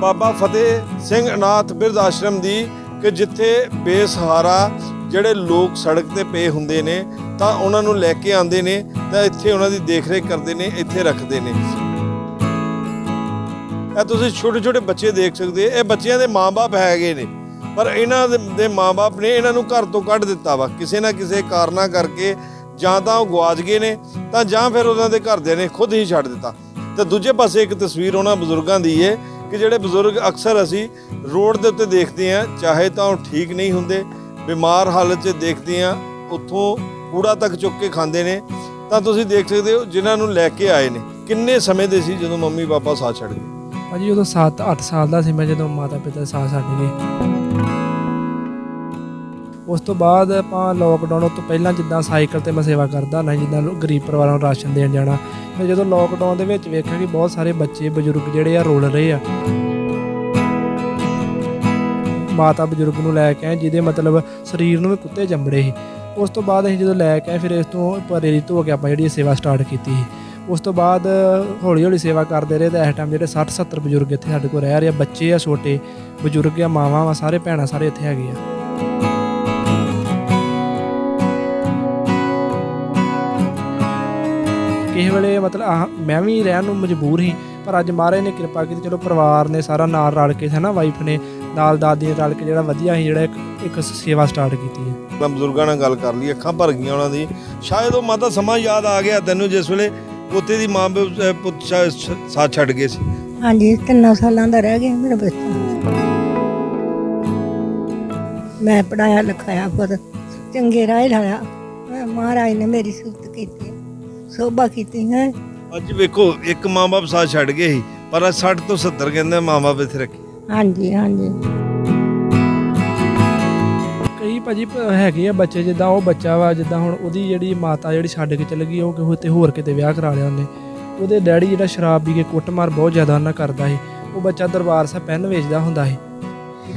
ਬਾਬਾ ਫਤਿਹ ਸਿੰਘ ਅਨਾਥ ਬਿਰਧ ਆਸ਼ਰਮ ਦੀ ਕਿ ਜਿੱਥੇ ਬੇਸਹਾਰਾ ਜਿਹੜੇ ਲੋਕ ਸੜਕ ਤੇ ਪਏ ਹੁੰਦੇ ਨੇ, ਤਾਂ ਉਹਨਾਂ ਨੂੰ ਲੈ ਕੇ ਆਉਂਦੇ ਨੇ, ਤਾਂ ਇੱਥੇ ਉਹਨਾਂ ਦੀ ਦੇਖਰੇਖ ਕਰਦੇ ਨੇ, ਇੱਥੇ ਰੱਖਦੇ ਨੇ। ਇਹ ਤੁਸੀਂ ਛੋਟੇ ਛੋਟੇ ਬੱਚੇ ਦੇਖ ਸਕਦੇ ਹੋ, ਇਹ ਬੱਚਿਆਂ ਦੇ ਮਾਪੇ ਹੈਗੇ ਨੇ, ਪਰ ਇਹਨਾਂ ਦੇ- ਦੇ ਮਾਪੇ ਨੇ ਇਹਨਾਂ ਨੂੰ ਘਰ ਤੋਂ ਕੱਢ ਦਿੱਤਾ ਵਾ, ਕਿਸੇ ਨਾ ਕਿਸੇ ਕਾਰਨਾ ਕਰਕੇ, ਜਾਂ ਤਾਂ ਉਹ ਗਵਾਚ ਗਏ ਨੇ, ਤਾਂ ਜਾਂ ਫਿਰ ਉਹਨਾਂ ਦੇ ਘਰਦਿਆਂ ਨੇ ਖੁਦ ਹੀ ਛੱਡ ਦਿੱਤਾ। ਤੇ ਦੂਜੇ ਪਾਸੇ ਇੱਕ ਤਸਵੀਰ ਉਹਨਾਂ ਬਜ਼ੁਰਗਾਂ ਦੀ ਹੈ ਕਿ ਜਿਹੜੇ ਬਜ਼ੁਰਗ ਅਕਸਰ ਅਸੀਂ ਰੋਡ ਦੇ ਉੱਤੇ ਦੇਖਦੇ ਹਾਂ, ਚਾਹੇ ਤਾਂ ਉਹ ਠੀਕ ਨਹੀਂ ਹੁੰਦੇ, ਬਿਮਾਰ ਹਾਲਤ 'ਚ ਦੇਖਦੇ ਹਾਂ, ਉੱਥੋਂ ਕੂੜਾ ਤੱਕ ਚੁੱਕ ਕੇ ਖਾਂਦੇ ਨੇ, ਤਾਂ ਤੁਸੀਂ ਦੇਖ ਸਕਦੇ ਹੋ ਜਿਨ੍ਹਾਂ ਨੂੰ ਲੈ ਕੇ ਆਏ ਨੇ। ਕਿੰਨੇ ਸਮੇਂ ਦੇ ਸੀ ਜਦੋਂ ਮੰਮੀ ਪਾਪਾ ਸਾਥ ਛੱਡ ਗਏ? ਭਾਜੀ, ਉਦੋਂ 7-8 ਸਾਲ ਦਾ ਸੀ ਮੈਂ, ਜਦੋਂ ਮਾਤਾ ਪਿਤਾ ਸਾਥ ਛੱਡ ਗਏ। ਉਸ ਤੋਂ ਬਾਅਦ ਆਪਾਂ ਲੋਕਡਾਊਨ ਤੋਂ ਪਹਿਲਾਂ ਜਿੱਦਾਂ ਸਾਈਕਲ ਤੇ ਮੈਂ ਸੇਵਾ ਕਰਦਾ ਨਾ ਜਿੱਦਾਂ ਗਰੀਬ ਪਰਿਵਾਰਾਂ ਨੂੰ ਰਾਸ਼ਨ ਦੇਣ ਜਾਣਾ। ਮੈਂ ਜਦੋਂ ਲੋਕਡਾਊਨ ਦੇ ਵਿੱਚ ਵੇਖਿਆ ਕਿ ਬਹੁਤ ਸਾਰੇ ਬੱਚੇ, ਬਜ਼ੁਰਗ ਜਿਹੜੇ ਆ, ਰੋਲ ਰਹੇ ਆ। ਮਾਤਾ ਬਜ਼ੁਰਗ ਨੂੰ ਲੈ ਕੇ ਆਏ, ਜਿਹਦੇ ਮਤਲਬ ਸਰੀਰ ਨੂੰ ਵੀ ਕੁੱਤੇ ਜੰਬੜੇ ਸੀ। ਉਸ ਤੋਂ ਬਾਅਦ ਅਸੀਂ ਜਦੋਂ ਲੈ ਕੇ ਆਏ, ਫਿਰ ਇਸ ਤੋਂ ਪ੍ਰੇਰਿਤ ਹੋ ਕੇ ਆਪਾਂ ਜਿਹੜੀ ਸੇਵਾ ਸਟਾਰਟ ਕੀਤੀ ਸੀ। ਉਸ ਤੋਂ ਬਾਅਦ ਹੌਲੀ ਹੌਲੀ ਸੇਵਾ ਕਰਦੇ ਰਹੇ ਤਾਂ ਇਸ ਟਾਈਮ ਜਿਹੜੇ 60 70 ਬਜ਼ੁਰਗ ਇੱਥੇ ਸਾਡੇ ਕੋਲ ਰਹਿ ਰਹੇ ਆ, ਬੱਚੇ ਆ, ਛੋਟੇ ਬਜ਼ੁਰਗ ਆ, ਮਾਵਾਂ ਆ ਸਾਰੇ ਭੈਣਾਂ ਸਾਰੇ ਇੱਥੇ ਹੈਗੇ ਆ। ਕਿਸੇ ਵੇਲੇ ਮਤਲਬ ਆਹ ਮੈਂ ਵੀ ਰਹਿਣ ਨੂੰ ਮਜਬੂਰ ਸੀ ਪਰ ਅੱਜ ਮਹਾਰਾਜ ਨੇ ਕਿਰਪਾ ਕੀਤੀ ਚਲੋ ਪਰਿਵਾਰ ਨੇ ਸਾਰਾ ਨਾਲ ਰਲ ਕੇ ਹੈ ਨਾ ਵਾਈਫ ਨੇ ਨਾਲ ਦਾਦੀ ਨੇ ਰਲ ਕੇ ਜਿਹੜਾ ਵਧੀਆ ਸੀ ਜਿਹੜਾ ਇੱਕ ਇੱਕ ਸੇਵਾ ਸਟਾਰਟ ਕੀਤੀ ਹੈ। ਮੈਂ ਬਜ਼ੁਰਗਾਂ ਨਾਲ ਗੱਲ ਕਰ ਲਈ ਅੱਖਾਂ ਭਰ ਗਈਆਂ ਉਹਨਾਂ ਦੀ। ਸ਼ਾਇਦ ਉਹ ਮਾਤਾ ਸਮਾਂ ਯਾਦ ਆ ਗਿਆ ਤੈਨੂੰ ਜਿਸ ਵੇਲੇ ਪੋਤੇ ਦੀ ਮਾਂ ਪਿਓ, ਅਹ, ਪੁੱਤ ਸ਼- ਸਾਥ ਛੱਡ ਗਏ ਸੀ। ਹਾਂਜੀ ਤਿੰਨਾਂ ਸਾਲਾਂ ਦਾ ਰਹਿ ਗਿਆ ਮੇਰਾ ਬੱਚਾ। ਮੈਂ ਪੜਾਇਆ ਲਿਖਾਇਆ ਪਰ ਚੰਗੇ ਰਾਹ ਲਾਇਆ। ਮੈਂ ਮਹਾਰਾਜ ਨੇ ਮੇਰੀ ਸੁਰਤ ਕੀਤੀ। ਸੋਭਾ ਕੀਤੀ ਹੈ। ਅੱਜ ਵੇਖੋ ਇੱਕ ਮਾਂ-ਬਾਪ ਸਾਥ ਛੱਡ ਗਏ ਸੀ ਪਰ ਅੱਜ 60 ਤੋਂ 70 ਕਹਿੰਦੇ ਮਾਂ-ਬਾਪ ਇੱਥੇ ਰੱਖੇ। ਹਾਂਜੀ ਹਾਂਜੀ। ਕਈ ਭਾਜੀ ਪ- ਹੈਗੇ ਆ ਬੱਚੇ ਜਿੱਦਾਂ ਉਹ ਬੱਚਾ ਵਾ ਜਿੱਦਾਂ ਹੁਣ ਉਹਦੀ ਜਿਹੜੀ ਮਾਤਾ ਜਿਹੜੀ ਛੱਡ ਕੇ ਚਲ ਗਈ ਉਹ ਕਿਤੇ ਤੇ ਹੋਰ ਕਿਤੇ ਵਿਆਹ ਕਰਾ ਲਿਆ ਉਹਨੇ। ਉਹਦੇ ਡੈਡੀ ਜਿਹੜਾ ਸ਼ਰਾਬ ਪੀ ਕੇ ਕੁੱਟਮਾਰ ਬਹੁਤ ਜ਼ਿਆਦਾ ਉਹਨਾਂ ਕਰਦਾ ਸੀ। ਉਹ ਬੱਚਾ ਦਰਬਾਰ ਸਾਹਿਬ ਪੈਨ ਵੇਚਦਾ ਹੁੰਦਾ ਸੀ।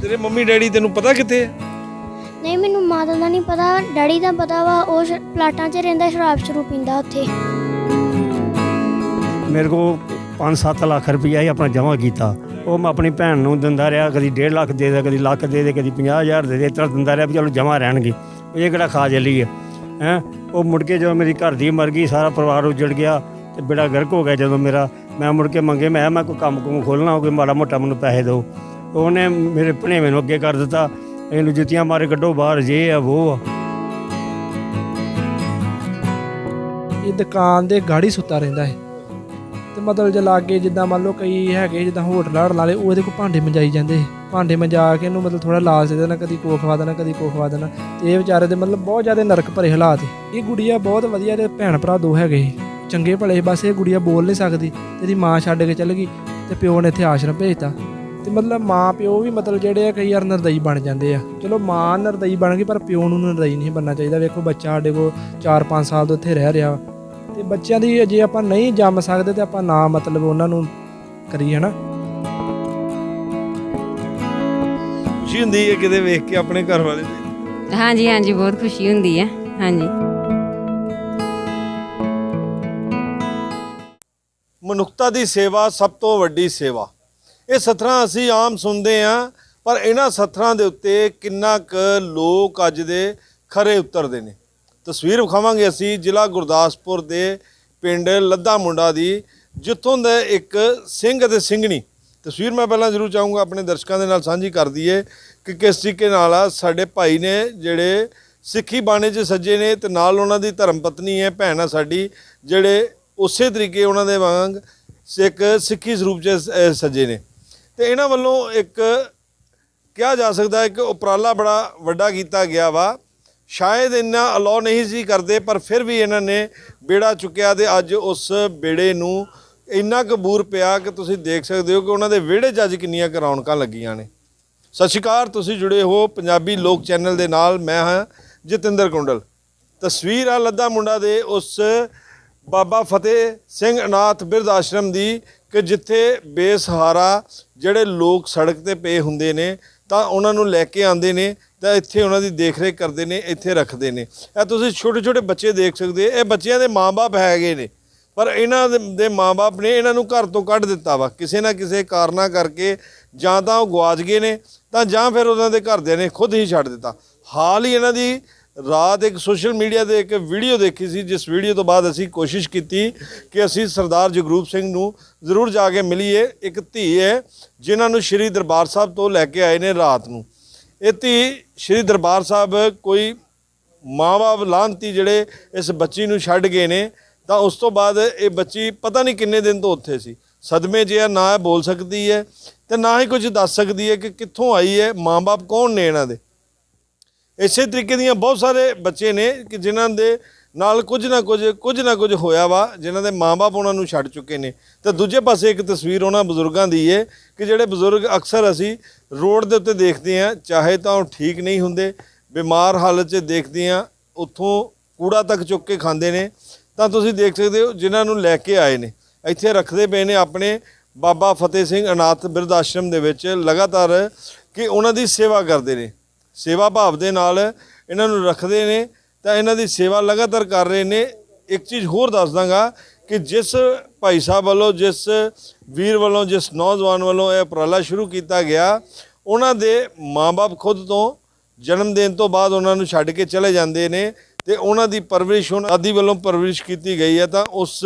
ਤੇਰੇ ਮੰਮੀ ਡੈਡੀ ਤੈਨੂੰ ਪਤਾ ਕਿੱਥੇ ਹੈ ਨਹੀਂ, ਮੈਨੂੰ ਮਾਤਾ ਦਾ ਨਹੀਂ ਪਤਾ, ਡੈਡੀ ਦਾ ਪਤਾ ਵਾ, ਉਹ ਸ਼- ਪਲਾਟਾਂ 'ਚ ਰਹਿੰਦਾ, ਸ਼ਰਾਬ ਸ਼ਰੂ ਪੀਂਦਾ ਉੱਥੇ। ਮੇਰੇ ਕੋਲ 5-7 ਲੱਖ ਰੁਪਈਆ ਹੀ ਆਪਣਾ ਜਮ੍ਹਾਂ ਕੀਤਾ। ਉਹ ਮੈਂ ਆਪਣੀ ਭੈਣ ਨੂੰ ਦਿੰਦਾ ਰਿਹਾ, ਕਦੀ 1.5 ਲੱਖ ਦੇ ਦੇ ਕਦੀ ਲੱਖ ਦੇ ਦੇ ਕਦੀ 50000 ਦੇ ਦੇ ਇਸ ਤਰ੍ਹਾਂ ਦਿੰਦਾ ਰਿਹਾ ਵੀ ਚਲੋ ਜਮ੍ਹਾਂ ਰਹਿਣਗੇ। ਇਹ ਕਿਹੜਾ ਖਾ ਜਲੀ ਹੈ ਹੈ? ਉਹ ਮੁੜ ਕੇ ਜਦੋਂ ਮੇਰੀ ਘਰ ਦੀ ਮਰ ਗਈ, ਸਾਰਾ ਪਰਿਵਾਰ ਉਜੜ ਗਿਆ ਤੇ ਬੇੜਾ ਗਰਕ ਹੋ ਗਿਆ ਜਦੋਂ ਮੇਰਾ। ਮੈਂ ਮੁੜ ਕੇ ਮੰਗੇ, ਮੈਂ ਕਿਹਾ ਮੈਂ ਕੋਈ ਕੰਮ ਕੁਮ ਖੋਲਣਾ ਹੋਵੇ, ਮਾੜਾ ਮੋਟਾ ਮੈਨੂੰ ਪੈਸੇ ਦਿਓ। ਉਹਨੇ ਮੇਰੇ ਭਣੇਵੇਂ ਨੂੰ ਅੱਗੇ ਕਰ ਦਿੱਤਾ। ਇਹਨੂੰ ਜੁੱਤੀਆਂ ਮਾਰੇ ਕੱਢੋ, ਬਾਹਰ ਜੇ ਆ ਉਹ ਆ। ਇਹ ਦੁਕਾਨ ਦੇ ਗਾੜੀ ਸੁੱਤਾ ਰਹਿੰਦਾ ਹੈ। ਤੇ ਮਤਲਬ ਜੇ ਲਾਗੇ ਜਿੱਦਾਂ ਮੰਨ ਲਓ ਕਈ ਹੈਗੇ ਜਿੱਦਾਂ ਹੋਟਲ ਹਾੜ ਵਾਲੇ ਉਹ ਇਹਦੇ ਕੋਲ ਭਾਂਡੇ ਮੰਜਾਈ ਜਾਂਦੇ ਭਾਂਡੇ ਮੰਜਾ ਕੇ ਇਹਨੂੰ ਮਤਲਬ ਥੋੜਾ ਲਾਲਚ ਦੇ ਦੇਣਾ, ਕਦੀ ਕੋ ਖਵਾ ਦੇਣਾ, ਕਦੀ ਕੋ ਖਵਾ ਦੇਣਾ। ਤੇ ਇਹ ਵਿਚਾਰੇ ਦੇ ਮਤਲਬ ਬਹੁਤ ਜ਼ਿਆਦਾ ਨਰਕ ਭਰੇ ਹਾਲਾਤ ਇਹ ਗੁੜੀਆ ਬਹੁਤ ਵਧੀਆ ਤੇ ਭੈਣ ਭਰਾ ਦੋ ਹੈਗੇ ਸੀ। ਚੰਗੇ ਭਲੇ ਬਸ ਇਹ ਗੁੜੀਆ ਬੋਲ ਨਹੀਂ ਸਕਦੀ। ਤੇ ਇਹਦੀ ਮਾਂ ਛੱਡ ਕੇ ਚੱਲ ਗਈ ਤੇ ਪਿਓ ਨੇ ਇੱਥੇ ਆਸ਼ਰਮ ਭੇਜਤਾ। ਤੇ ਮਤਲਬ ਮਾਂ ਪਿਓ ਵੀ ਮਤਲਬ ਜਿਹੜੇ ਆ ਕਈ ਵਾਰ ਨਰਦਈ ਬਣ ਜਾਂਦੇ ਆ। ਚਲੋ ਮਾਂ ਨਰਦਈ ਬਣ ਗਈ ਪਰ ਪਿਓ ਨੂੰ ਨਰਦਈ ਨਹੀਂ ਬਣਨਾ ਚਾਹੀਦਾ। ਵੇਖੋ ਬੱਚਾ ਸਾਡੇ ਕੋਲ 4-5 ਸਾਲ ਤੋਂ ਇੱਥੇ ਰਹਿ ਰਿਹਾ। ਤੇ ਬੱਚਿਆਂ ਦੀ ਜੇ ਆਪਾਂ ਨਹੀਂ ਜੰਮ ਸਕਦੇ ਤੇ ਆਪਾਂ ਨਾ ਮਤਲਬ ਉਹਨਾਂ ਨੂੰ ਕਰੀਏ ਹਨਾ? ਖੁਸ਼ੀ ਹੁੰਦੀ ਹੈ ਕਿਤੇ ਵੇਖ ਕੇ ਆਪਣੇ ਘਰ ਵਾਲੇ ਦੀ। ਹਾਂਜੀ ਹਾਂਜੀ ਬਹੁਤ ਖੁਸ਼ੀ ਹੁੰਦੀ ਹੈ। ਹਾਂਜੀ। ਮਨੁੱਖਤਾ ਦੀ ਸੇਵਾ ਸਭ ਤੋਂ ਵੱਡੀ ਸੇਵਾ। ਇਹ ਸਥਰਾਂ ਅਸੀਂ ਆਮ ਸੁਣਦੇ ਹਾਂ ਪਰ ਇਹਨਾਂ ਸਥਰਾਂ ਦੇ ਉੱਤੇ ਕਿੰਨਾ ਕੁ ਲੋਕ ਅੱਜ ਦੇ ਖਰੇ ਉਤਰਦੇ ਨੇ। ਤਸਵੀਰ ਵਿਖਾਵਾਂਗੇ ਅਸੀਂ ਜ਼ਿਲ੍ਹਾ ਗੁਰਦਾਸਪੁਰ ਦੇ ਪਿੰਡ ਲੱਦਾ ਮੁੰਡਾ ਦੀ, ਜਿੱਥੋਂ ਦਾ ਇੱਕ ਸਿੰਘ ਅਤੇ ਸਿੰਘਣੀ। ਤਸਵੀਰ ਮੈਂ ਪਹਿਲਾਂ ਜ਼ਰੂਰ ਚਾਹੂੰਗਾ ਆਪਣੇ ਦਰਸ਼ਕਾਂ ਦੇ ਨਾਲ ਸਾਂਝੀ ਕਰ ਦਈਏ ਕਿ ਕਿਸ ਤਰੀਕੇ ਨਾਲ ਆ ਸਾਡੇ ਭਾਈ ਨੇ ਜਿਹੜੇ ਸਿੱਖੀ ਬਾਣੇ 'ਚ ਸੱਜੇ ਨੇ ਤੇ ਨਾਲ ਉਹਨਾਂ ਦੀ ਧਰਮ ਪਤਨੀ ਹੈ, ਭੈਣ ਆ ਸਾਡੀ, ਜਿਹੜੇ ਉਸੇ ਤਰੀਕੇ ਉਹਨਾਂ ਦੇ ਵਾਂਗ ਸਿੱਖ ਸਿੱਖੀ ਸਰੂਪ 'ਚ ਸ- ਸੱਜੇ ਨੇ। ਤੇ ਇਹਨਾਂ ਵੱਲੋਂ ਇੱਕ ਕਿਹਾ ਜਾ ਸਕਦਾ ਹੈ ਕਿ ਉਪਰਾਲਾ ਬੜਾ ਵੱਡਾ ਕੀਤਾ ਗਿਆ ਵਾ। ਸ਼ਾਇਦ ਇੰਨਾ ਅਲਾਉ ਨਹੀਂ ਸੀ ਕਰਦੇ, ਪਰ ਫਿਰ ਵੀ ਇਹਨਾਂ ਨੇ ਬੇੜਾ ਚੁੱਕਿਆ ਤੇ ਅੱਜ ਉਸ ਬੇੜੇ ਨੂੰ ਇੰਨਾ ਕਬੂਰ ਪਿਆ ਕਿ ਤੁਸੀਂ ਦੇਖ ਸਕਦੇ ਹੋ ਕਿ ਉਹਨਾਂ ਦੇ ਵਿਹੜੇ 'ਚ ਅੱਜ ਕਿੰਨੀਆਂ ਕੁ ਰੌਣਕਾਂ ਲੱਗੀਆਂ ਨੇ। ਸਤਿ ਸ਼੍ਰੀ ਅਕਾਲ, ਤੁਸੀਂ ਜੁੜੇ ਹੋ ਪੰਜਾਬੀ ਲੋਕ ਚੈਨਲ ਦੇ ਨਾਲ, ਮੈਂ ਹਾਂ ਜਤਿੰਦਰ ਕੁੰਡਲ। ਤਸਵੀਰ ਆ ਲੱਦਾ ਮੁੰਡਾ ਦੇ, ਉਸ ਬਾਬਾ ਫਤਿਹ ਸਿੰਘ ਅਨਾਥ ਬਿਰਧ ਆਸ਼ਰਮ ਦੀ ਕਿ ਜਿੱਥੇ ਬੇਸਹਾਰਾ ਜਿਹੜੇ ਲੋਕ ਸੜਕ ਤੇ ਪਏ ਹੁੰਦੇ ਨੇ, ਤਾਂ ਉਹਨਾਂ ਨੂੰ ਲੈ ਕੇ ਆਉਂਦੇ ਨੇ, ਤਾਂ ਇੱਥੇ ਉਹਨਾਂ ਦੀ ਦੇਖਰੇਖ ਕਰਦੇ ਨੇ, ਇੱਥੇ ਰੱਖਦੇ ਨੇ। ਇਹ ਤੁਸੀਂ ਛੋਟੇ ਛੋਟੇ ਬੱਚੇ ਦੇਖ ਸਕਦੇ ਹੋ ਇਹ ਬੱਚਿਆਂ ਦੇ ਮਾਪੇ ਹੈਗੇ ਨੇ। ਪਰ ਇਹਨਾਂ ਦੇ- ਦੇ ਮਾਪੇ ਨੇ ਇਹਨਾਂ ਨੂੰ ਘਰ ਤੋਂ ਕੱਢ ਦਿੱਤਾ ਵਾ, ਕਿਸੇ ਨਾ ਕਿਸੇ ਕਾਰਨਾਂ ਕਰਕੇ, ਜਾਂ ਤਾਂ ਉਹ ਗਵਾਚ ਗਏ ਨੇ, ਤਾਂ ਜਾਂ ਫਿਰ ਉਹਨਾਂ ਦੇ ਘਰਦਿਆਂ ਨੇ ਖੁਦ ਹੀ ਛੱਡ ਦਿੱਤਾ। ਹਾਲ ਹੀ ਇਹਨਾਂ ਦੀ ਰਾਤ ਇੱਕ ਸੋਸ਼ਲ ਮੀਡੀਆ ਤੇ ਇੱਕ ਵੀਡੀਓ ਦੇਖੀ ਸੀ, ਜਿਸ ਵੀਡੀਓ ਤੋਂ ਬਾਅਦ ਅਸੀਂ ਕੋਸ਼ਿਸ਼ ਕੀਤੀ ਕਿ ਅਸੀਂ ਸਰਦਾਰ ਜਗਰੂਪ ਸਿੰਘ ਨੂੰ ਜ਼ਰੂਰ ਜਾ ਕੇ ਮਿਲੀਏ। ਇੱਕ ਧੀ ਹੈ, ਜਿਨ੍ਹਾਂ ਨੂੰ ਸ਼੍ਰੀ ਦਰਬਾਰ ਸਾਹਿਬ ਤੋਂ ਲੈ ਕੇ ਆਏ ਨੇ ਰਾਤ ਨੂੰ। ਇਹ ਧੀ ਸ਼੍ਰੀ ਦਰਬਾਰ ਸਾਹਿਬ ਕੋਈ ਮਾਂ-ਬਾਪ ਲਾਂਤੀ ਜਿਹੜੇ ਇਸ ਬੱਚੀ ਨੂੰ ਛੱਡ ਗਏ ਨੇ, ਤਾਂ ਉਸ ਤੋਂ ਬਾਅਦ ਇਹ ਬੱਚੀ ਪਤਾ ਨਹੀਂ ਕਿੰਨੇ ਦਿਨ ਤੋਂ ਉੱਥੇ ਸੀ। ਸਦਮੇ 'ਚ ਨਾ ਇਹ ਬੋਲ ਸਕਦੀ ਹੈ ਤੇ ਨਾ ਹੀ ਕੁਝ ਦੱਸ ਸਕਦੀ ਹੈ ਕਿ ਕਿੱਥੋਂ ਆਈ ਹੈ, ਮਾਂ-ਬਾਪ ਕੌਣ ਨੇ ਇਹਨਾਂ ਦੇ? ਇਸੇ ਤਰੀਕੇ ਦੀਆਂ ਬਹੁਤ ਸਾਰੇ ਬੱਚੇ ਨੇ ਕਿ ਜਿਨ੍ਹਾਂ ਦੇ ਨਾਲ ਕੁਝ ਨਾ ਕੁਝ ਕੁਝ ਨਾ ਕੁਝ ਹੋਇਆ ਵਾ, ਜਿਨ੍ਹਾਂ ਦੇ ਮਾਪੇ ਉਹਨਾਂ ਨੂੰ ਛੱਡ ਚੁੱਕੇ ਨੇ। ਤੇ ਦੂਜੇ ਪਾਸੇ ਇੱਕ ਤਸਵੀਰ ਉਹਨਾਂ ਬਜ਼ੁਰਗਾਂ ਦੀ ਹੈ ਕਿ ਜਿਹੜੇ ਬਜ਼ੁਰਗ ਅਕਸਰ ਅਸੀਂ ਰੋਡ ਦੇ ਉੱਤੇ ਦੇਖਦੇ ਹਾਂ, ਚਾਹੇ ਤਾਂ ਉਹ ਠੀਕ ਨਹੀਂ ਹੁੰਦੇ, ਬਿਮਾਰ ਹਾਲਤ 'ਚ ਦੇਖਦੇ ਹਾਂ, ਉੱਥੋਂ ਕੂੜਾ ਤੱਕ ਚੁੱਕ ਕੇ ਖਾਂਦੇ ਨੇ। ਤਾਂ ਤੁਸੀਂ ਦੇਖ ਸਕਦੇ ਹੋ ਜਿਨ੍ਹਾਂ ਨੂੰ ਲੈ ਕੇ ਆਏ ਨੇ। ਇੱਥੇ ਰੱਖਦੇ ਪਏ ਨੇ ਆਪਣੇ ਬਾਬਾ ਫਤਿਹ ਸਿੰਘ ਅਨਾਥ ਬਿਰਧ ਆਸ਼ਰਮ ਦੇ ਵਿੱਚ ਲਗਾਤਾਰ ਕਿ ਉਹਨਾਂ ਦੀ ਸੇਵਾ ਕਰਦੇ ਨੇ। ਸੇਵਾ ਭਾਵ ਦੇ ਨਾਲ ਇਹਨਾਂ ਨੂੰ ਰੱਖਦੇ ਨੇ, ਤਾਂ ਇਹਨਾਂ ਦੀ ਸੇਵਾ ਲਗਾਤਾਰ ਕਰ ਰਹੇ ਨੇ। ਇੱਕ ਚੀਜ਼ ਹੋਰ ਦੱਸ ਦਾਂਗਾ ਕਿ ਜਿਸ ਭਾਈ ਸਾਹਿਬ ਵੱਲੋਂ, ਜਿਸ ਵੀਰ ਵੱਲੋਂ, ਜਿਸ ਨੌਜਵਾਨ ਵੱਲੋਂ ਇਹ ਉਪਰਾਲਾ ਸ਼ੁਰੂ ਕੀਤਾ ਗਿਆ, ਉਹਨਾਂ ਦੇ ਮਾਪੇ ਖੁਦ ਤੋਂ ਜਨਮ ਦੇਣ ਤੋਂ ਬਾਅਦ ਉਹਨਾਂ ਨੂੰ ਛੱਡ ਕੇ ਚਲੇ ਜਾਂਦੇ ਨੇ ਤੇ ਉਹਨਾਂ ਦੀ ਪਰਵਰਿਸ਼ ਉਹਨਾਂ ਆਦੀ ਵੱਲੋਂ ਪਰਵਰਿਸ਼ ਕੀਤੀ ਗਈ ਹੈ, ਤਾਂ ਉਸ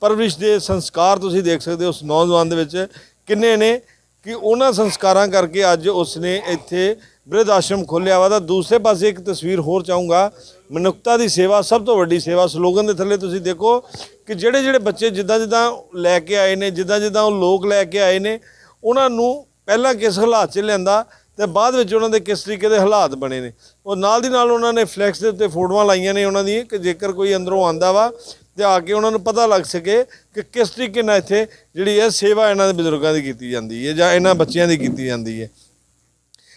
ਪਰਵਰਿਸ਼ ਦੇ ਸੰਸਕਾਰ ਤੁਸੀਂ ਦੇਖ ਸਕਦੇ ਹੋ, ਉਸ ਨੌਜਵਾਨ ਦੇ ਵਿੱਚ ਕਿੰਨੇ ਨੇ। ਕਿ ਉਹਨਾਂ ਸੰਸਕਾਰਾਂ ਕਰਕੇ ਅੱਜ ਉਸਨੇ ਇੱਥੇ ਬਿਰਧ ਆਸ਼ਰਮ ਖੋਲ੍ਹਿਆ ਵਾ। ਤਾਂ ਦੂਸਰੇ ਪਾਸੇ ਇੱਕ ਤਸਵੀਰ ਹੋਰ ਚਾਹੂੰਗਾ। ਮਨੁੱਖਤਾ ਦੀ ਸੇਵਾ, ਸਭ ਤੋਂ ਵੱਡੀ ਸੇਵਾ ਸਲੋਗਨ ਦੇ ਥੱਲੇ ਤੁਸੀਂ ਦੇਖੋ ਕਿ ਜਿਹੜੇ ਜਿਹੜੇ ਬੱਚੇ ਜਿੱਦਾਂ ਜਿੱਦਾਂ ਲੈ ਕੇ ਆਏ ਨੇ, ਜਿੱਦਾਂ ਜਿੱਦਾਂ ਉਹ ਲੋਕ ਲੈ ਕੇ ਆਏ ਨੇ, ਉਹਨਾਂ ਨੂੰ ਪਹਿਲਾਂ ਕਿਸ ਹਾਲਾਤ 'ਚ ਲਿਆਂਦਾ ਤੇ ਬਾਅਦ ਵਿੱਚ ਉਹਨਾਂ ਦੇ ਕਿਸ ਤਰੀਕੇ ਦੇ ਹਾਲਾਤ ਬਣੇ ਨੇ। ਉਹ ਨਾਲ ਦੀ ਨਾਲ ਉਹਨਾਂ ਨੇ ਫਲੈਕਸ ਦੇ ਉੱਤੇ ਫੋਟੋਆਂ ਲਾਈਆਂ ਨੇ ਉਹਨਾਂ ਦੀ ਕਿ ਜੇਕਰ ਕੋਈ ਅੰਦਰੋਂ ਆਂਦਾ ਵਾ ਤੇ ਆ ਕੇ ਉਹਨਾਂ ਨੂੰ ਪਤਾ ਲੱਗ ਸਕੇ ਕਿ ਕਿਸ ਤਰੀਕੇ ਨਾਲ ਇੱਥੇ ਜਿਹੜੀ ਹੈ ਸੇਵਾ ਇਹਨਾਂ ਦੇ ਬਜ਼ੁਰਗਾਂ ਦੀ ਕੀਤੀ ਜਾਂਦੀ ਹੈ ਜਾਂ ਇਹਨਾਂ ਬੱਚਿਆਂ ਦੀ ਕੀਤੀ ਜਾਂਦੀ ਹੈ।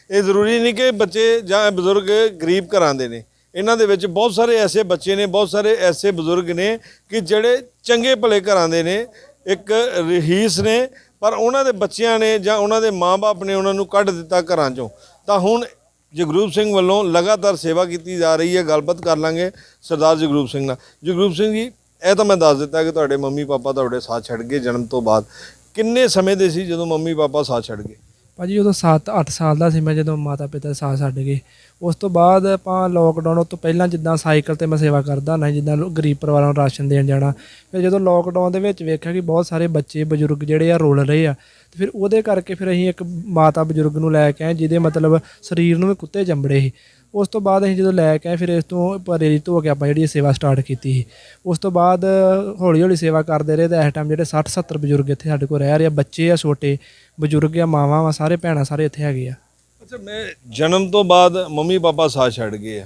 ਇਹ ਜ਼ਰੂਰੀ ਨਹੀਂ ਕਿ ਬੱਚੇ ਜਾਂ ਬਜ਼ੁਰਗ ਗਰੀਬ ਘਰਾਂ ਦੇ ਨੇ। ਇਹਨਾਂ ਦੇ ਵਿੱਚ ਬਹੁਤ ਸਾਰੇ ਐਸੇ ਬੱਚੇ ਨੇ, ਬਹੁਤ ਸਾਰੇ ਐਸੇ ਬਜ਼ੁਰਗ ਨੇ ਕਿ ਜਿਹੜੇ ਚੰਗੇ ਭਲੇ ਘਰਾਂ ਦੇ ਨੇ, ਇੱਕ ਰਹੀਸ ਨੇ, ਪਰ ਉਹਨਾਂ ਦੇ ਬੱਚਿਆਂ ਨੇ ਜਾਂ ਉਹਨਾਂ ਦੇ ਮਾਪੇ ਨੇ ਉਹਨਾਂ ਨੂੰ ਕੱਢ ਦਿੱਤਾ ਘਰਾਂ ਚੋਂ। ਤਾਂ ਹੁਣ ਜਗਰੂਪ ਸਿੰਘ ਵੱਲੋਂ ਲਗਾਤਾਰ ਸੇਵਾ ਕੀਤੀ ਜਾ ਰਹੀ ਹੈ, ਗੱਲਬਾਤ ਕਰ ਲਾਂਗੇ ਸਰਦਾਰ ਜਗਰੂਪ ਸਿੰਘ ਨਾਲ। ਜਗਰੂਪ ਸਿੰਘ ਜੀ ਇਹ ਤਾਂ ਮੈਂ ਦੱਸ ਦਿੱਤਾ ਕਿ ਤੁਹਾਡੇ ਮੰਮੀ ਪਾਪਾ ਤੁਹਾਡੇ ਸਾਥ ਛੱਡ ਗਏ ਜਨਮ ਤੋਂ ਬਾਅਦ। ਕਿੰਨੇ ਸਮੇਂ ਦੇ ਸੀ ਜਦੋਂ ਮੰਮੀ ਪਾਪਾ ਸਾਥ ਛੱਡ ਗਏ? ਭਾਜੀ, ਉਦੋਂ 7-8 ਸਾਲ ਦਾ ਸੀ ਮੈਂ ਜਦੋਂ ਮਾਤਾ ਪਿਤਾ ਸਾਥ ਛੱਡ ਗਏ। ਉਸ ਤੋਂ ਬਾਅਦ ਆਪਾਂ ਲੋਕਡਾਊਨ ਤੋਂ ਪਹਿਲਾਂ ਜਿੱਦਾਂ ਸਾਈਕਲ ਤੇ ਮੈਂ ਸੇਵਾ ਕਰਦਾ ਹੁੰਦਾ ਜਿੱਦਾਂ ਗਰੀਬ ਪਰਿਵਾਰਾਂ ਨੂੰ ਰਾਸ਼ਨ ਦੇਣ ਜਾਣਾ। ਫਿਰ ਜਦੋਂ ਲੋਕਡਾਊਨ ਦੇ ਵਿੱਚ ਵੇਖਿਆ ਕਿ ਬਹੁਤ ਸਾਰੇ ਬੱਚੇ, ਬਜ਼ੁਰਗ ਜਿਹੜੇ ਆ, ਰੋਲ ਰਹੇ ਆ, ਤੇ ਫਿਰ ਉਹਦੇ ਕਰਕੇ ਫਿਰ ਅਸੀਂ ਇੱਕ ਮਾਤਾ ਬਜ਼ੁਰਗ ਨੂੰ ਲੈ ਕੇ ਆਏ, ਜਿਹਦੇ ਮਤਲਬ ਸਰੀਰ ਨੂੰ ਵੀ ਕੁੱਤੇ ਜੰਬੜੇ ਸੀ। ਉਸ ਤੋਂ ਬਾਅਦ ਅਸੀਂ ਜਦੋਂ ਲੈ ਕੇ ਆਏ, ਫਿਰ ਇਸ ਤੋਂ ਪ੍ਰੇਰਿਤ ਹੋ ਕੇ ਆਪਾਂ ਜਿਹੜੀ ਸੇਵਾ ਸਟਾਰਟ ਕੀਤੀ ਸੀ। ਉਸ ਤੋਂ ਬਾਅਦ ਹੌਲੀ ਹੌਲੀ ਸੇਵਾ ਕਰਦੇ ਰਹੇ ਤੇ ਇਸ ਟਾਈਮ ਜਿਹੜੇ 60 70 ਬਜ਼ੁਰਗ ਇੱਥੇ ਸਾਡੇ ਕੋਲ ਰਹਿ ਰਹੇ ਆ, ਬੱਚੇ ਆ, ਛੋਟੇ ਬਜ਼ੁਰਗ ਆ, ਮਾਵਾਂ ਆ ਸਾਰੇ ਭੈਣਾਂ ਸਾਰੇ ਇੱਥੇ ਹੈਗੇ ਆ। ਅੱਛਾ, ਮੈਂ ਜਨਮ ਤੋਂ ਬਾਅਦ ਮੰਮੀ ਪਾਪਾ ਸਾਥ ਛੱਡ ਗਏ ਆ।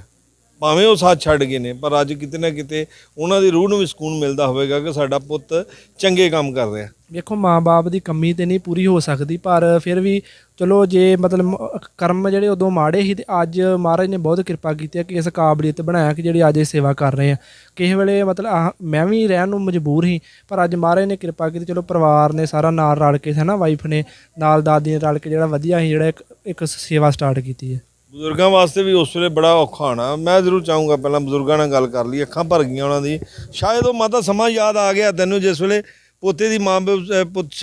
ਭਾਵੇਂ ਉਹ ਸਾਥ ਛੱਡ ਗਏ ਨੇ, ਪਰ ਅੱਜ ਕਿਤੇ ਨਾ ਕਿਤੇ ਉਹਨਾਂ ਦੀ ਰੂਹ ਨੂੰ ਵੀ ਸਕੂਨ ਮਿਲਦਾ ਹੋਵੇਗਾ ਕਿ ਸਾਡਾ ਪੁੱਤ ਚੰਗੇ ਕੰਮ ਕਰ ਰਿਹਾ। ਵੇਖੋ, ਮਾਂ-ਬਾਪ ਦੀ ਕਮੀ ਤੇ ਨਹੀਂ ਪੂਰੀ ਹੋ ਸਕਦੀ, ਪਰ ਫਿਰ ਵੀ ਚਲੋ ਜੇ ਮਤਲਬ ਕਰਮ ਜਿਹੜੇ ਉਦੋਂ ਮਾੜੇ ਸੀ ਤੇ ਅੱਜ ਮਹਾਰਾਜ ਨੇ ਬਹੁਤ ਕਿਰਪਾ ਕੀਤੀ ਹੈ ਕਿ ਇਸ ਕਾਬਲੀਅਤ ਬਣਾਇਆ ਕਿ ਜਿਹੜੀ ਅੱਜ ਇਹ ਸੇਵਾ ਕਰ ਰਹੇ ਆ। ਕਿਸੇ ਵੇਲੇ ਮਤਲਬ ਆਹ, ਮੈਂ ਵੀ ਰਹਿਣ ਨੂੰ ਮਜਬੂਰ ਸੀ, ਪਰ ਅੱਜ ਮਹਾਰਾਜ ਨੇ ਕਿਰਪਾ ਕੀਤੀ, ਚਲੋ ਪਰਿਵਾਰ ਨੇ ਸਾਰਾ ਨਾਲ ਰਲ ਕੇ ਹੈ ਨਾ ਵਾਈਫ ਨੇ ਨਾਲ ਦਾਦੀ ਨੇ ਰਲ ਕੇ ਜਿਹੜਾ ਵਧੀਆ ਸੀ, ਜਿਹੜਾ ਇੱਕ ਇੱਕ ਸੇਵਾ ਸਟਾਰਟ ਕੀਤੀ ਹੈ। ਬਜ਼ੁਰਗਾਂ ਵਾਸਤੇ ਵੀ ਉਸ ਵੇਲੇ ਬੜਾ ਔਖਾ ਹੋਣਾ। ਮੈਂ ਜ਼ਰੂਰ ਚਾਹੂੰਗਾ ਪਹਿਲਾਂ ਬਜ਼ੁਰਗਾਂ ਨਾਲ ਗੱਲ ਕਰ ਲਈ ਅੱਖਾਂ ਭਰ ਗਈਆਂ ਉਹਨਾਂ ਦੀ। ਸ਼ਾਇਦ ਉਹ ਮਾਤਾ ਸਮਾਂ ਯਾਦ ਆ ਗਿਆ ਤੈਨੂੰ ਜਿਸ ਵੇਲੇ ਪੋਤੇ ਦੀ ਮਾਂ ਪੁੱਤ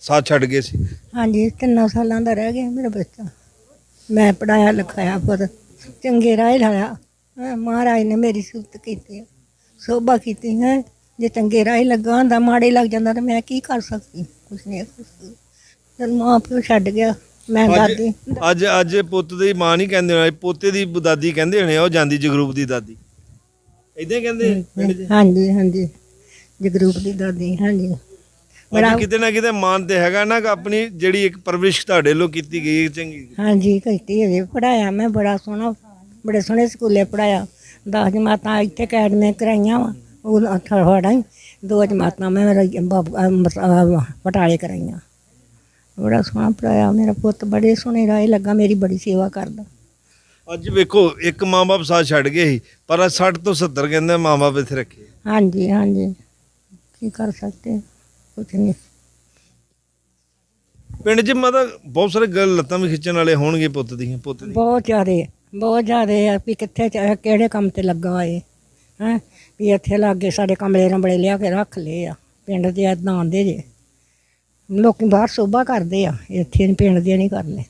ਸਾਥ ਛੱਡ ਗਏ ਸੀ। ਹਾਂਜੀ, ਤਿੰਨਾਂ ਸਾਲਾਂ ਦਾ ਰਹਿ ਗਿਆ ਮੇਰਾ ਬੱਚਾ। ਮੈਂ ਪੜਾਇਆ ਲਿਖਾਇਆ ਪਰ ਚੰਗੇ ਰਾਹ ਲਾਇਆ। ਮਹਾਰਾਜ ਨੇ ਮੇਰੀ ਸੁਰਤ ਕੀਤੀ ਸੋਭਾ ਕੀਤੀ, ਹੈ। ਜੇ ਚੰਗੇ ਰਾਹ ਲੱਗਾ ਹੁੰਦਾ, ਮਾੜੇ ਲੱਗ ਜਾਂਦਾ ਤਾਂ ਮੈਂ ਕੀ ਕਰ ਸਕਦੀ? ਕੁਛ ਨਹੀਂ ਕਰ ਸਕਦੀ। ਜਦ ਮਾਂ ਪਿਓ ਛੱਡ ਗਿਆ। ਮੈਂ ਦਾਦੀ। ਅੱਜ ਅੱਜ ਪੁੱਤ ਦੀ ਮਾਂ ਨਹੀਂ ਕਹਿੰਦੇ ਹੋਣੇ ਪੋਤੇ ਦੀ ਦਾਦੀ ਕਹਿੰਦੇ ਹੋਣੇ ਆ, ਉਹ ਜਾਂਦੀ ਜਗਰੂਪ ਦੀ ਦਾਦੀ। ਇਦਾਂ ਕਹਿੰਦੇ ਪਿੰਡ 'ਚ? ਹਾਂਜੀ ਹਾਂਜੀ। ਜਗਰੂਪ ਦੀ ਦਾਦੀ ਹਾਂਜੀ। ਅੱਜ ਕਿਤੇ ਨਾ ਕਿਤੇ ਮਾਨ ਤੇ ਹੈਗਾ ਨਾ ਕਿ ਆਪਣੀ ਜਿਹੜੀ ਇੱਕ ਪਰਵਰਿਸ਼ ਤੁਹਾਡੇ ਲੋ ਕੀਤੀ ਗਈ ਹੈ ਚੰਗੀ ਹਾਂਜੀ ਕੀਤੀ ਹੈ ਪੜਾਇਆ ਮੈਂ ਬੜਾ ਸੋਹਣਾ ਬੜੇ ਸੋਹਣੇ ਸਕੂਲੇ ਪੜਾਇਆ ਦਸ ਜਮਾਤਾਂ ਇੱਥੇ ਅਕੈਡਮੀ ਕਰਾਈਆਂ ਵਾ ਉਹ ਅਠਵਾੜਾ ਹੀ। ਦੋ ਜਮਾਤਾਂ ਮੈਂ ਮੇਰਾ ਬਾਬ- ਅਹ ਬਟਾਲੇ ਕਰਾਈਆਂ। ਬੜਾ ਸੋਹਣਾ ਪੜਾਇਆ ਮੇਰਾ ਪੁੱਤ ਬੜੇ ਸੋਹਣੇ ਰਾਹ ਲੱਗਾ ਮੇਰੀ ਬੜੀ ਸੇਵਾ ਕਰਦਾ। ਅੱਜ ਵੇਖੋ ਇੱਕ ਮਾਂ-ਬਾਪ ਸਾਥ ਛੱਡ ਗਏ ਸੀ ਪਰ ਅੱਜ 60 ਤੋਂ 70 ਕਹਿੰਦੇ ਮਾਂ-ਬਾਪ ਇੱਥੇ ਰੱਖੇ। ਹਾਂਜੀ ਹਾਂਜੀ। ਕੀ ਕਰ ਸਕਦੇ? ਕੁਛ ਨਹੀਂ ਪਿੰਡ 'ਚ ਮਤਲਬ ਬਹੁਤ ਸਾਰੇ ਗੱਲ ਲੱਤਾਂ ਵੀ ਖਿੱਚਣ ਵਾਲੇ ਹੋਣਗੇ ਪੁੱਤ ਦੀਆਂ ਪੁੱਤ ਦੀ ਬਹੁਤ ਜ਼ਿਆਦੇ ਬਹੁਤ ਜ਼ਿਆਦੇ ਆ ਵੀ ਕਿੱਥੇ ਚ- ਕਿਹੜੇ ਕੰਮ ਤੇ ਲੱਗਾ ਏ ਹੈ? ਵੀ ਇੱਥੇ ਲਾਗੇ ਸਾਡੇ ਕਮਰੇ ਰੰਬੜੇ ਲਿਆ ਕੇ ਰੱਖ ਲਏ ਆ ਪਿੰਡ ਦੇ ਨਾਂ ਦੇ ਜੇ। ਲੋਕੀ ਬਾਹਰ ਸੋਭਾ ਕਰਦੇ ਆ ਇੱਥੇ ਨੀ ਪਿੰਡ ਦੇ ਨਹੀਂ ਕਰਨੇ।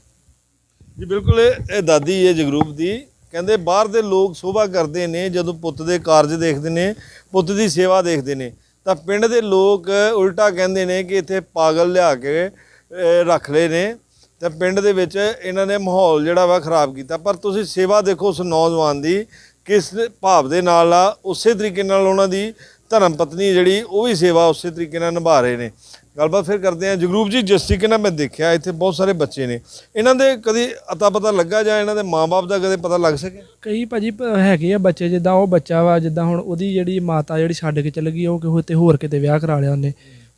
ਜੀ ਬਿਲਕੁਲ ਇਹ ਇਹ ਦਾਦੀ ਹੈ ਜਗਰੂਪ ਦੀ ਕਹਿੰਦੇ ਬਾਹਰ ਦੇ ਲੋਕ ਸੋਭਾ ਕਰਦੇ ਨੇ ਜਦੋਂ ਪੁੱਤ ਦੇ ਕਾਰਜ ਦੇਖਦੇ ਨੇ ਪੁੱਤ ਦੀ ਸੇਵਾ ਦੇਖਦੇ ਨੇ ਤਾਂ ਪਿੰਡ ਦੇ ਲੋਕ ਉਲਟਾ ਕਹਿੰਦੇ ਨੇ ਕਿ ਇੱਥੇ ਪਾਗਲ ਲਿਆ ਕੇ ਅਹ, ਰੱਖ ਲਏ ਨੇ ਤਾਂ ਪਿੰਡ ਦੇ ਵਿੱਚ ਇਹਨਾਂ ਨੇ ਮਾਹੌਲ ਜਿਹੜਾ ਵਾ ਖਰਾਬ ਕੀਤਾ। ਪਰ ਤੁਸੀਂ ਸੇਵਾ ਦੇਖੋ ਉਸ ਨੌਜਵਾਨ ਦੀ ਕਿਸ ਭਾਵ ਦੇ ਨਾਲ ਆ ਉਸੇ ਤਰੀਕੇ ਨਾਲ ਉਹਨਾਂ ਦੀ ਧਰਮ ਪਤਨੀ ਜਿਹੜੀ ਉਹ ਵੀ ਸੇਵਾ ਉਸੇ ਤਰੀਕੇ ਨਾਲ ਨਿਭਾ ਰਹੇ ਨੇ। ਗੱਲਬਾਤ ਫਿਰ ਕਰਦੇ ਹਾਂ। ਜਗਰੂਪ ਜੀ, ਜਿਸ ਤਰੀਕੇ ਨਾਲ ਮੈਂ ਦੇਖਿਆ, ਇੱਥੇ ਬਹੁਤ ਸਾਰੇ ਬੱਚੇ ਨੇ। ਇਹਨਾਂ ਦੇ ਕਦੀ ਅਤਾ ਪਤਾ ਲੱਗਾ ਜਾਂ ਇਹਨਾਂ ਦੇ ਮਾਪੇ ਦਾ ਕਦੇ ਪਤਾ ਲੱਗ ਸਕਿਆ? ਕਈ ਭਾਜੀ ਪ- ਹੈਗੇ ਆ ਬੱਚੇ, ਜਿੱਦਾਂ ਉਹ ਬੱਚਾ ਵਾ, ਜਿੱਦਾਂ ਹੁਣ ਉਹਦੀ ਜਿਹੜੀ ਮਾਤਾ ਜਿਹੜੀ ਛੱਡ ਕੇ ਚਲ ਗਈ, ਉਹ ਕਿਹੋ ਤੇ ਹੋਰ ਕਿਤੇ ਵਿਆਹ ਕਰਾ ਲਿਆ ਉਹਨੇ।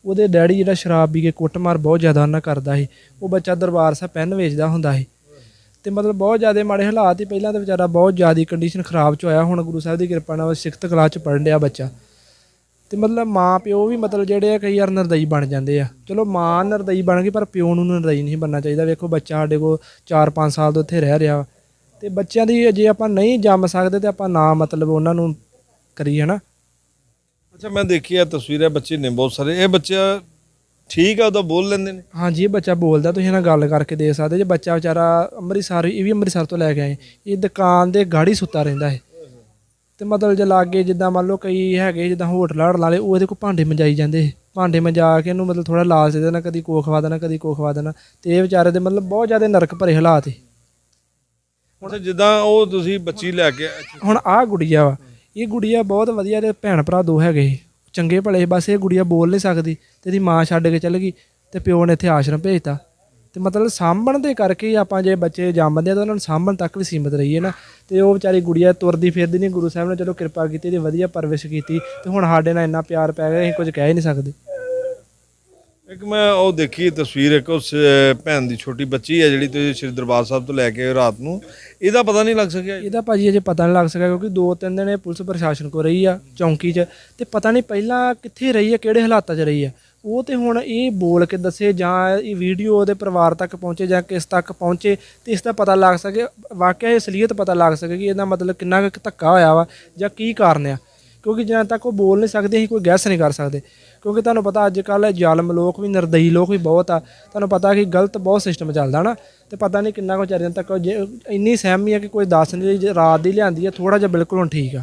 ਉਹਦੇ ਡੈਡੀ ਜਿਹੜਾ ਸ਼ਰਾਬ ਪੀ ਕੇ ਕੁੱਟਮਾਰ ਬਹੁਤ ਜ਼ਿਆਦਾ ਉਹਨਾਂ ਕਰਦਾ ਸੀ। ਉਹ ਬੱਚਾ ਦਰਬਾਰ ਸਾਹਿਬ ਪੈਨ ਵੇਚਦਾ ਹੁੰਦਾ ਸੀ। ਤੇ ਮਤਲਬ ਬਹੁਤ ਜ਼ਿਆਦਾ ਮਾੜੇ ਹਾਲਾਤ ਹੀ ਪਹਿਲਾਂ ਤਾਂ ਵਿਚਾਰਾ ਬਹੁਤ ਜ਼ਿਆਦਾ ਕੰਡੀਸ਼ਨ ਖਰਾਬ ਚ ਹੋਇਆ। ਹੁਣ ਗੁਰੂ ਸਾਹਿਬ ਦੀ ਕਿਰਪਾ ਨਾਲ 6th ਕਲਾਸ ਚ ਪੜ੍ਹਨ ਡਿਆ ਬੱਚਾ। ਤੇ ਮਤਲਬ ਮਾਂ ਪਿਓ ਵੀ ਮਤਲਬ ਜਿਹੜੇ ਆ ਕਈ ਵਾਰ ਨਰਦਈ ਬਣ ਜਾਂਦੇ ਆ। ਚਲੋ ਮਾਂ ਨਰਦਈ ਬਣ ਗਈ ਪਰ ਪਿਓ ਨੂੰ ਨਰਦਈ ਨਹੀਂ ਬਣਨਾ ਚਾਹੀਦਾ। ਵੇਖੋ ਬੱਚਾ ਸਾਡੇ ਕੋਲ 4-5 ਸਾਲ ਤੋਂ ਇੱਥੇ ਰਹਿ ਰਿਹਾ ਤੇ ਬੱਚਿਆਂ ਦੀ ਜੇ ਆਪਾਂ ਨਹੀਂ ਜੰਮ ਸਕਦੇ ਤੇ ਆਪਾਂ ਨਾ ਮਤਲਬ ਉਹਨਾਂ ਨੂੰ ਕਰੀਏ ਹਨਾ? ਅੱਛਾ ਮੈਂ ਦੇਖੀ ਆ ਤਸਵੀਰਾਂ ਬੱਚੇ ਨੇ ਬਹੁਤ ਸਾਰੇ। ਇਹ ਬੱਚਾ ਠੀਕ ਆ ਉਹਦਾ ਬੋਲ ਲੈਂਦੇ ਨੇ। ਹਾਂਜੀ ਇਹ ਬੱਚਾ ਬੋਲਦਾ ਤੁਸੀਂ ਇਹਨਾਂ ਗੱਲ ਕਰਕੇ ਦੇਖ ਸਕਦੇ। ਜੇ ਬੱਚਾ ਵਿਚਾਰਾ ਅੰਮ੍ਰਿਤਸਰ ਇਹ ਵੀ ਅੰਮ੍ਰਿਤਸਰ ਤੋਂ ਲੈ ਕੇ ਆਏ। ਇਹ ਦੁਕਾਨ ਦੇ ਗਾੜੀ ਸੁੱਤਾ ਰਹਿੰਦਾ ਹੈ ਤੇ ਮਤਲਬ ਜੇ ਲਾਗੇ ਜਿੱਦਾਂ ਮੰਨ ਲਓ ਕਈ ਹੈਗੇ ਜਿੱਦਾਂ ਹੋਟਲ ਹੜਲ ਵਾਲੇ ਉਹ ਇਹਦੇ ਕੋਲ ਭਾਂਡੇ ਮੰਜਾਈ ਜਾਂਦੇ। ਭਾਂਡੇ ਮੰਜਾ ਕੇ ਇਹਨੂੰ ਮਤਲਬ ਥੋੜਾ ਲਾਲਚ ਦੇ ਦੇਣਾ ਕਦੀ ਕੋ ਖਵਾ ਦੇਣਾ ਕਦੀ ਕੋ ਖਵਾ ਦੇਣਾ ਤੇ ਇਹ ਵਿਚਾਰੇ ਦੇ ਮਤਲਬ ਬਹੁਤ ਜ਼ਿਆਦਾ ਨਰਕ ਭਰੇ ਹਾਲਾਤ ਸੀ ਹੁਣ ਜਿੱਦਾਂ ਉਹ ਤੁਸੀਂ ਬੱਚੀ ਲੈ ਕੇ ਹੁਣ ਆਹ ਗੁੜੀਆ ਵਾ ਇਹ ਗੁੜੀਆ ਬਹੁਤ ਵਧੀਆ ਤੇ ਭੈਣ ਭਰਾ ਦੋ ਹੈਗੇ। ਚੰਗੇ ਭਲੇ ਬਸ ਇਹ ਗੁੜੀਆ ਬੋਲ ਨਹੀਂ ਸਕਦੀ ਤੇ ਇਹਦੀ ਮਾਂ ਛੱਡ ਕੇ ਚਲ ਗਈ ਤੇ ਪਿਓ ਨੇ ਇੱਥੇ ਆਸ਼ਰਮ ਭੇਜਤਾ ਤੇ ਮਤਲਬ ਸਾਂਭਣ ਦੇ ਕਰਕੇ ਹੀ ਆਪਾਂ ਜੇ ਬੱਚੇ ਜੰਮਦੇ ਆ ਤਾਂ ਉਹਨਾਂ ਨੂੰ ਸਾਂਭਣ ਤੱਕ ਵੀ ਸੀਮਤ ਰਹੀਏ ਨਾ। ਤੇ ਉਹ ਵਿਚਾਰੀ ਗੁੜੀਆ ਤੁਰਦੀ ਫਿਰਦੀ ਨਹੀਂ ਗੁਰੂ ਸਾਹਿਬ ਨੇ ਚਲੋ ਕਿਰਪਾ ਕੀਤੀ ਇਹਦੀ ਵਧੀਆ ਪਰਵਿਸ਼ ਕੀਤੀ ਤੇ ਹੁਣ ਸਾਡੇ ਨਾਲ ਇੰਨਾ ਪਿਆਰ ਪੈ ਗਿਆ ਅਸੀਂ ਕੁਝ ਕਹਿ ਹੀ ਨਹੀਂ ਸਕਦੇ। ਇੱਕ ਮੈਂ ਉਹ ਦੇਖੀ ਤਸਵੀਰ ਇੱਕ ਉਸ ਭੈਣ ਦੀ ਛੋਟੀ ਬੱਚੀ ਹੈ ਜਿਹੜੀ ਤੁਸੀਂ ਸ੍ਰੀ ਦਰਬਾਰ ਸਾਹਿਬ ਤੋਂ ਲੈ ਕੇ ਰਾਤ ਨੂੰ। ਇਹਦਾ ਪਤਾ ਨਹੀਂ ਲੱਗ ਸਕਿਆ। ਇਹਦਾ ਭਾਜੀ ਅਜੇ ਪਤਾ ਨਹੀਂ ਲੱਗ ਸਕਿਆ ਕਿਉਂਕਿ ਦੋ ਤਿੰਨ ਦਿਨ ਇਹ ਪੁਲਿਸ ਪ੍ਰਸ਼ਾਸਨ ਕੋ ਰਹੀ ਆ ਚੌਂਕੀ 'ਚ ਤੇ ਪਤਾ ਨਹੀਂ ਪਹਿਲਾਂ ਕਿੱਥੇ ਰਹੀ ਆ ਕਿਹੜੇ ਹਾਲਾਤਾਂ 'ਚ ਰਹੀ ਆ। ਉਹ ਤੇ ਹੁਣ ਇਹ ਬੋਲ ਕੇ ਦੱਸੇ ਜਾਂ ਇਹ ਵੀਡੀਓ ਉਹਦੇ ਪਰਿਵਾਰ ਤੱਕ ਪਹੁੰਚੇ ਜਾਂ ਕਿਸ ਤੱਕ ਪਹੁੰਚੇ ਤੇ ਇਸ ਦਾ ਪਤਾ ਲੱਗ ਸਕੇ। ਵਾਕਿਆ ਇਹ ਅਸਲੀਅਤ ਪਤਾ ਲੱਗ ਸਕੇ ਕਿ ਇਹਦਾ ਮਤਲਬ ਕਿੰਨਾ ਕੁ ਧੱਕਾ ਹੋਇਆ ਵਾ ਜਾਂ ਕੀ ਕਾਰਨ ਆ। ਕਿਉਂਕਿ ਜਦੋਂ ਤੱਕ ਉਹ ਬੋਲ ਨਹੀਂ ਸਕਦੇ, ਅਸੀਂ ਕੋਈ ਗੈਸ ਨਹੀਂ ਕਰ ਸਕਦੇ। ਕਿਉਂਕਿ ਤੁਹਾਨੂੰ ਪਤਾ ਅੱਜ ਕੱਲ ਜ਼ਾਲਮ ਲੋਕ ਵੀ, ਨਿਰਦਈ ਲੋਕ ਵੀ ਬਹੁਤ ਆ। ਤੁਹਾਨੂੰ ਪਤਾ ਕਿ ਗਲਤ ਬਹੁਤ ਸਿਸਟਮ ਚੱਲਦਾ ਨਾ ਤੇ ਪਤਾ ਨਹੀਂ ਕਿੰਨਾ ਕੁ ਚਿਰ ਤੱਕ ਜੇ ਇੰਨੀ ਸਹਿਮੀ ਆ ਕਿ ਕੋਈ ਦੱਸ ਨਹੀਂ ਜੇ ਰਾਤ ਦੀ ਲਿਆਂਦੀ ਆ ਥੋੜਾ ਜਿਹਾ ਬਿਲਕੁਲ ਹੁਣ ਠੀਕ ਆ।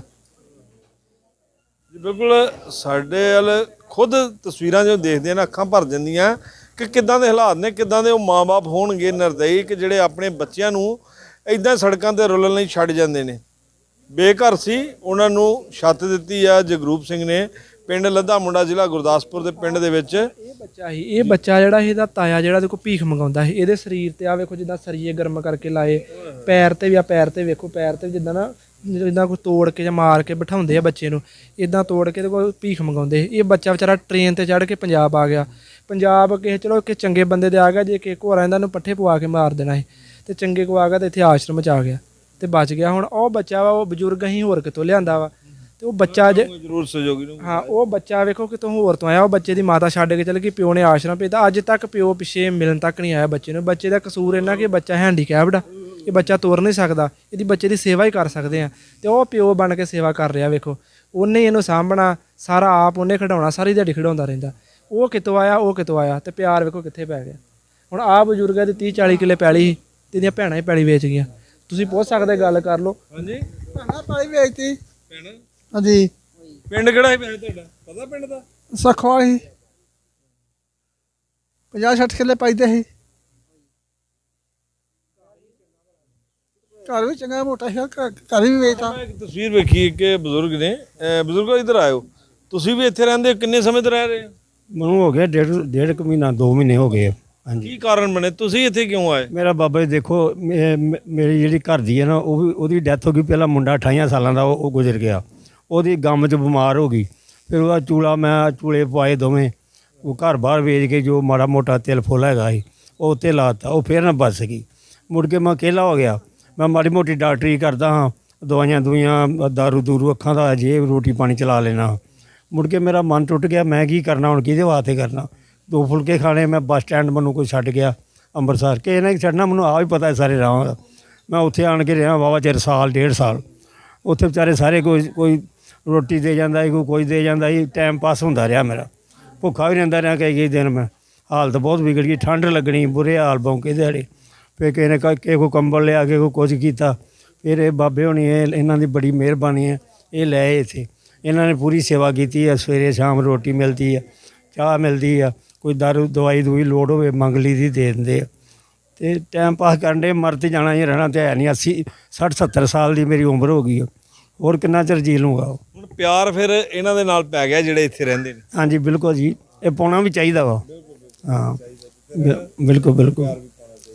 ਬਿਲਕੁਲ ਸਾਡੇ ਵੱਲ ਖੁਦ ਤਸਵੀਰਾਂ ਜਦੋਂ ਦੇਖਦੇ ਆ ਨਾ, ਅੱਖਾਂ ਭਰ ਜਾਂਦੀਆਂ ਕਿ ਕਿੱਦਾਂ ਦੇ ਹਾਲਾਤ ਨੇ, ਕਿੱਦਾਂ ਦੇ ਉਹ ਮਾਪੇ ਹੋਣਗੇ ਨਿਰਦਈ ਕਿ ਜਿਹੜੇ ਆਪਣੇ ਬੱਚਿਆਂ ਨੂੰ ਇਦਾਂ ਸੜਕਾਂ ਤੇ ਰੁਲਣ ਲਈ ਛੱਡ ਜਾਂਦੇ ਨੇ। ਬੇਘਰ ਸੀ, ਉਹਨਾਂ ਨੂੰ ਛੱਤ ਦਿੱਤੀ ਆ ਜਗਰੂਪ ਸਿੰਘ ਨੇ, ਪਿੰਡ ਲੱਧਾ ਮੁੰਡਾ ਜ਼ਿਲ੍ਹਾ ਗੁਰਦਾਸਪੁਰ ਦੇ ਪਿੰਡ ਦੇ ਵਿੱਚ। ਇਹ ਬੱਚਾ ਹੀ ਇਹ ਬੱਚਾ ਜਿਹੜਾ ਇਹਦਾ ਤਾਇਆ ਜਿਹੜਾ ਦੇਖੋ ਭੀਖ ਮੰਗਾਉਂਦਾ ਸੀ। ਇਹਦੇ ਸਰੀਰ ਤੇ ਆ ਵੇਖੋ ਜਿੱਦਾਂ ਸਰੀਏ ਗਰਮ ਕਰਕੇ ਲਾਏ, ਪੈਰ ਤੇ ਵੀ ਆ, ਪੈਰ ਤੇ ਵੇਖੋ, ਪੈਰ ਤੇ ਵੀ ਜਿੱਦਾਂ ਨਾ ਜਿੱਦਾਂ ਕੋਈ ਤੋੜ ਕੇ ਜਾਂ ਮਾਰ ਕੇ ਬਿਠਾਉਂਦੇ ਆ ਬੱਚੇ ਨੂੰ ਇਦਾਂ ਤੋੜ ਕੇ ਤੇ ਕੋਈ ਭੀਖ ਮੰਗਾਉਂਦੇ। ਇਹ ਬੱਚਾ ਵਿਚਾਰਾ ਟ੍ਰੇਨ ਤੇ ਚੜ੍ਹ ਕੇ ਪੰਜਾਬ ਆ ਗਿਆ। ਪੰਜਾਬ ਕਿਸੇ ਚਲੋ ਕਿ ਚੰਗੇ ਬੰਦੇ ਦੇ ਆ ਗਿਆ ਜੇ ਕਿ ਹੋਰ ਇਹਨਾਂ ਨੂੰ ਪੱਠੇ ਪਵਾ ਕੇ ਮਾਰ ਦੇਣਾ ਸੀ ਤੇ ਚੰਗੇ ਕੋ ਆ ਗਿਆ ਤੇ ਇੱਥੇ ਆਸ਼ਰਮ ਚ ਆ ਗਿਆ ਤੇ ਬਚ ਗਿਆ। ਹੁਣ ਉਹ ਬੱਚਾ ਵਾ ਉਹ ਬਜ਼ੁਰਗ ਹੀ ਹੋਰ ਕਿਤੋਂ ਲਿਆਂਦਾ ਵਾ? ਤੇ ਉਹ ਬੱਚਾ ਜ਼ਰੂਰ ਸਹਿਯੋਗੀ ਨੂੰ ਹਾਂ ਉਹ ਬੱਚਾ ਵੇਖੋ ਕਿਤੋਂ ਹੋਰ ਤੋਂ ਆਇਆ ਉਹ ਬੱਚੇ ਦੀ ਮਾਤਾ ਛੱਡ ਕੇ ਚਲ ਗਈ ਪਿਓ ਨੇ ਆਸ਼ਰਮ ਭੇਜਤਾ। ਅੱਜ ਤੱਕ ਪਿਓ ਪਿੱਛੇ ਮਿਲਣ ਤੱਕ ਨਹੀਂ ਆਇਆ ਬੱਚੇ ਨੂੰ। ਬੱਚੇ ਦਾ ਕਸੂਰ ਇਹਨਾਂ ਕਿ ਬੱਚਾ ਹੈਂਡੀਕੈਪਡ ਆ। ਇਹ ਬੱਚਾ ਤੁਰ ਨਹੀਂ ਸਕਦਾ ਇਹਦੀ ਬੱਚੇ ਦੀ ਸੇਵਾ ਹੀ ਕਰ ਸਕਦੇ ਆ। ਤੇ ਉਹ ਪਿਓ ਬਣ ਕੇ ਸੇਵਾ ਕਰ ਰਿਹਾ ਵੇਖੋ। ਉਹਨੇ ਇਹਨੂੰ ਸਾਂਭਣਾ ਸਾਰਾ ਆਪ ਉਹਨੇ ਖਿਡਾਉਣਾ ਸਾਰੀ ਦਿਹਾੜੀ ਖਿਡਾਉਂਦਾ ਰਹਿੰਦਾ। ਉਹ ਕਿਤੋਂ ਆਇਆ ਉਹ ਕਿਤੋਂ ਆਇਆ ਤੇ ਪਿਆਰ ਵੇਖੋ ਕਿੱਥੇ ਪੈ ਗਿਆ। ਹੁਣ ਆ ਬਜ਼ੁਰਗਾਂ ਦੀ 30 40 ਕਿੱਲੇ ਪੈਲੀ ਸੀ ਤੇ ਇਹਦੀਆਂ ਭੈਣਾਂ ਹੀ ਪੈਲੀ ਵੇਚ ਗਈਆਂ। ਤੁਸੀਂ ਪੁੱਛ ਸਕਦੇ ਗੱਲ ਕਰ ਲਓ। ਹਾਂਜੀ? ਭੈਣਾ ਪਾਲੀ ਵੇਚਤੀ। ਪਿੰਡ ਹਾਂਜੀ। ਪਿੰਡ ਕਿਹੜਾ ਹੈ ਭੈਣ ਤੁਹਾਡਾ? ਪਤਾ ਪਿੰਡ ਦਾ? ਸਖਵਾ ਸੀ। 50 60 ਕਿੱਲੇ ਪਾਈਦੇ ਸੀ। ਘਰ ਵੀ ਚੰਗਾ ਮੋਟਾ ਸੀ ਘਰ ਵੀ ਵੇਚਤਾ। ਮੈਂ ਇੱਕ ਤਸਵੀਰ ਵੇਖੀ ਕਿ ਬਜ਼ੁਰਗ ਨੇ। ਬਜ਼ੁਰਗੋ ਇੱਧਰ ਆਇਓ। ਤੁਸੀਂ ਵੀ ਇੱਥੇ ਰਹਿੰਦੇ ਹੋ? ਕਿੰਨੇ ਸਮੇਂ ਤੋਂ ਰਹਿ ਰਹੇ ਹੋ? ਮੈਨੂੰ ਹੋ ਗਿਆ ਡੇਢ ਡੇਢ ਕੁ ਮਹੀਨਾ 2 ਮਹੀਨੇ ਹੋ ਗਏ ਆ। ਹਾਂਜੀ। ਕੀ ਕਾਰਨ ਬਣੇ? ਤੁਸੀਂ ਇੱਥੇ ਕਿਉਂ ਆਏ? ਮੇਰਾ ਬਾਬਾ ਜੀ ਦੇਖੋ ਮੇਰੀ ਜਿਹੜੀ ਘਰ ਦੀ ਹੈ ਨਾ ਉਹ ਵੀ ਉਹਦੀ ਡੈਥ ਹੋ ਗਈ। ਪਹਿਲਾਂ ਮੁੰਡਾ 28 ਸਾਲਾਂ ਦਾ ਉਹ ਗੁਜ਼ਰ ਗਿਆ। ਉਹਦੀ ਗਮ 'ਚ ਬਿਮਾਰ ਹੋ ਗਈ। ਫਿਰ ਉਹਦਾ ਚੂਲਾ ਮੈਂ ਚੂਲੇ ਪਵਾਏ ਦੋਵੇਂ। ਉਹ ਘਰ ਬਾਹਰ ਵੇਚ ਕੇ ਜੋ ਮਾੜਾ ਮੋਟਾ ਤਿਲ ਫੁੱਲ ਹੈਗਾ ਸੀ ਉਹ ਉੱਤੇ ਲਾਤਾ ਉਹ ਫਿਰ ਨਾ ਬਚ ਸਕੀ। ਮੁੜ ਕੇ ਮੈਂ ਇਕੱਲਾ ਹੋ ਗਿਆ। ਮੈਂ ਮਾੜੀ ਮੋਟੀ ਡਾਕਟਰੀ ਕਰਦਾ ਹਾਂ, ਦਵਾਈਆਂ ਦੁਈਆਂ ਦਾਰੂ ਦੂਰੂ ਅੱਖਾਂ ਦਾ ਜੇ ਰੋਟੀ ਪਾਣੀ ਚਲਾ ਲੈਣਾ ਮੁੜ ਕੇ ਮੇਰਾ ਮਨ ਟੁੱਟ ਗਿਆ, ਮੈਂ ਕੀ ਕਰਨਾ, ਹੁਣ ਕਿਹਦੇ ਵਾਸਤੇ ਕਰਨਾ? ਦੋ ਫੁਲਕੇ ਖਾਣੇ, ਮੈਂ ਬੱਸ ਸਟੈਂਡ ਮੈਨੂੰ ਕੋਈ ਛੱਡ ਗਿਆ, ਅੰਮ੍ਰਿਤਸਰ। ਕਿ ਇਹਨਾਂ ਛੱਡਣਾ, ਮੈਨੂੰ ਆ ਵੀ ਪਤਾ ਹੈ ਸਾਰੇ ਰਾਹਾਂ ਦਾ। ਮੈਂ ਉੱਥੇ ਆਣ ਕੇ ਰਿਹਾ ਵਾਵਾ ਚਿਰ, ਸਾਲ, ਡੇਢ ਸਾਲ। ਉੱਥੇ ਵਿਚਾਰੇ ਸਾਰੇ ਕੋਈ ਕੋਈ ਰੋਟੀ ਦੇ ਜਾਂਦਾ ਸੀ, ਕੋਈ ਕੁਝ ਦੇ ਜਾਂਦਾ ਸੀ, ਟਾਈਮ ਪਾਸ ਹੁੰਦਾ ਰਿਹਾ ਮੇਰਾ। ਭੁੱਖਾ ਵੀ ਰਹਿੰਦਾ ਰਿਹਾ ਕਈ ਕਈ ਦਿਨ ਮੈਂ। ਹਾਲਤ ਬਹੁਤ ਵਿਗੜ ਗਈ, ਠੰਡ ਲੱਗਣੀ, ਬੁਰੇ ਹਾਲ ਬੌਂਕੇ ਦਿਹਾੜੇ ਫਿਰ ਕਿਸੇ ਨੇ ਕ- ਕਿਸੇ ਕੋ ਕੰਬਲ ਲਿਆ ਕੇ ਕੋ ਕੁਝ ਕੀਤਾ ਫਿਰ ਇਹ ਬਾਬੇ ਹੋਣੀ ਇਹ ਇਹਨਾਂ ਦੀ ਬੜੀ ਮਿਹਰਬਾਨੀ ਹੈ ਇਹ ਲੈ ਇੱਥੇ। ਇਹਨਾਂ ਨੇ ਪੂਰੀ ਸੇਵਾ ਕੀਤੀ ਹੈ ਸਵੇਰੇ ਸ਼ਾਮ ਰੋਟੀ ਮਿਲਦੀ ਹੈ ਚਾਹ ਮਿਲਦੀ ਆ ਕੋਈ ਦਾਰੂ ਦਵਾਈ ਦੂਈ ਲੋੜ ਹੋਵੇ ਮੰਗ ਲਈ ਦੀ ਦੇ ਦਿੰਦੇ ਆ। ਤੇ ਟਾਈਮ ਪਾਸ ਕਰਨ ਦੇ ਮਰ ਤੇ ਜਾਣਾ ਹੀ ਰਹਿਣਾ ਤੇ ਹੈ ਨਹੀਂ 80 60 70 ਸਾਲ ਦੀ ਮੇਰੀ ਉਮਰ ਹੋ ਗਈ ਆ ਹੋਰ ਕਿੰਨਾ ਚਿਰ ਜੀ ਲੂੰਗਾ ਹੁਣ ਪਿਆਰ ਫਿਰ ਇਹਨਾਂ ਦੇ ਨਾਲ ਪੈ ਗਿਆ ਜਿਹੜੇ ਇੱਥੇ ਰਹਿੰਦੇ ਨੇ। ਹਾਂਜੀ ਬਿਲਕੁਲ ਜੀ। ਇਹ ਪਾਉਣਾ ਵੀ ਚਾਹੀਦਾ ਵਾ। ਹਾਂ ਬਿਲਕੁਲ ਬਿਲਕੁਲ।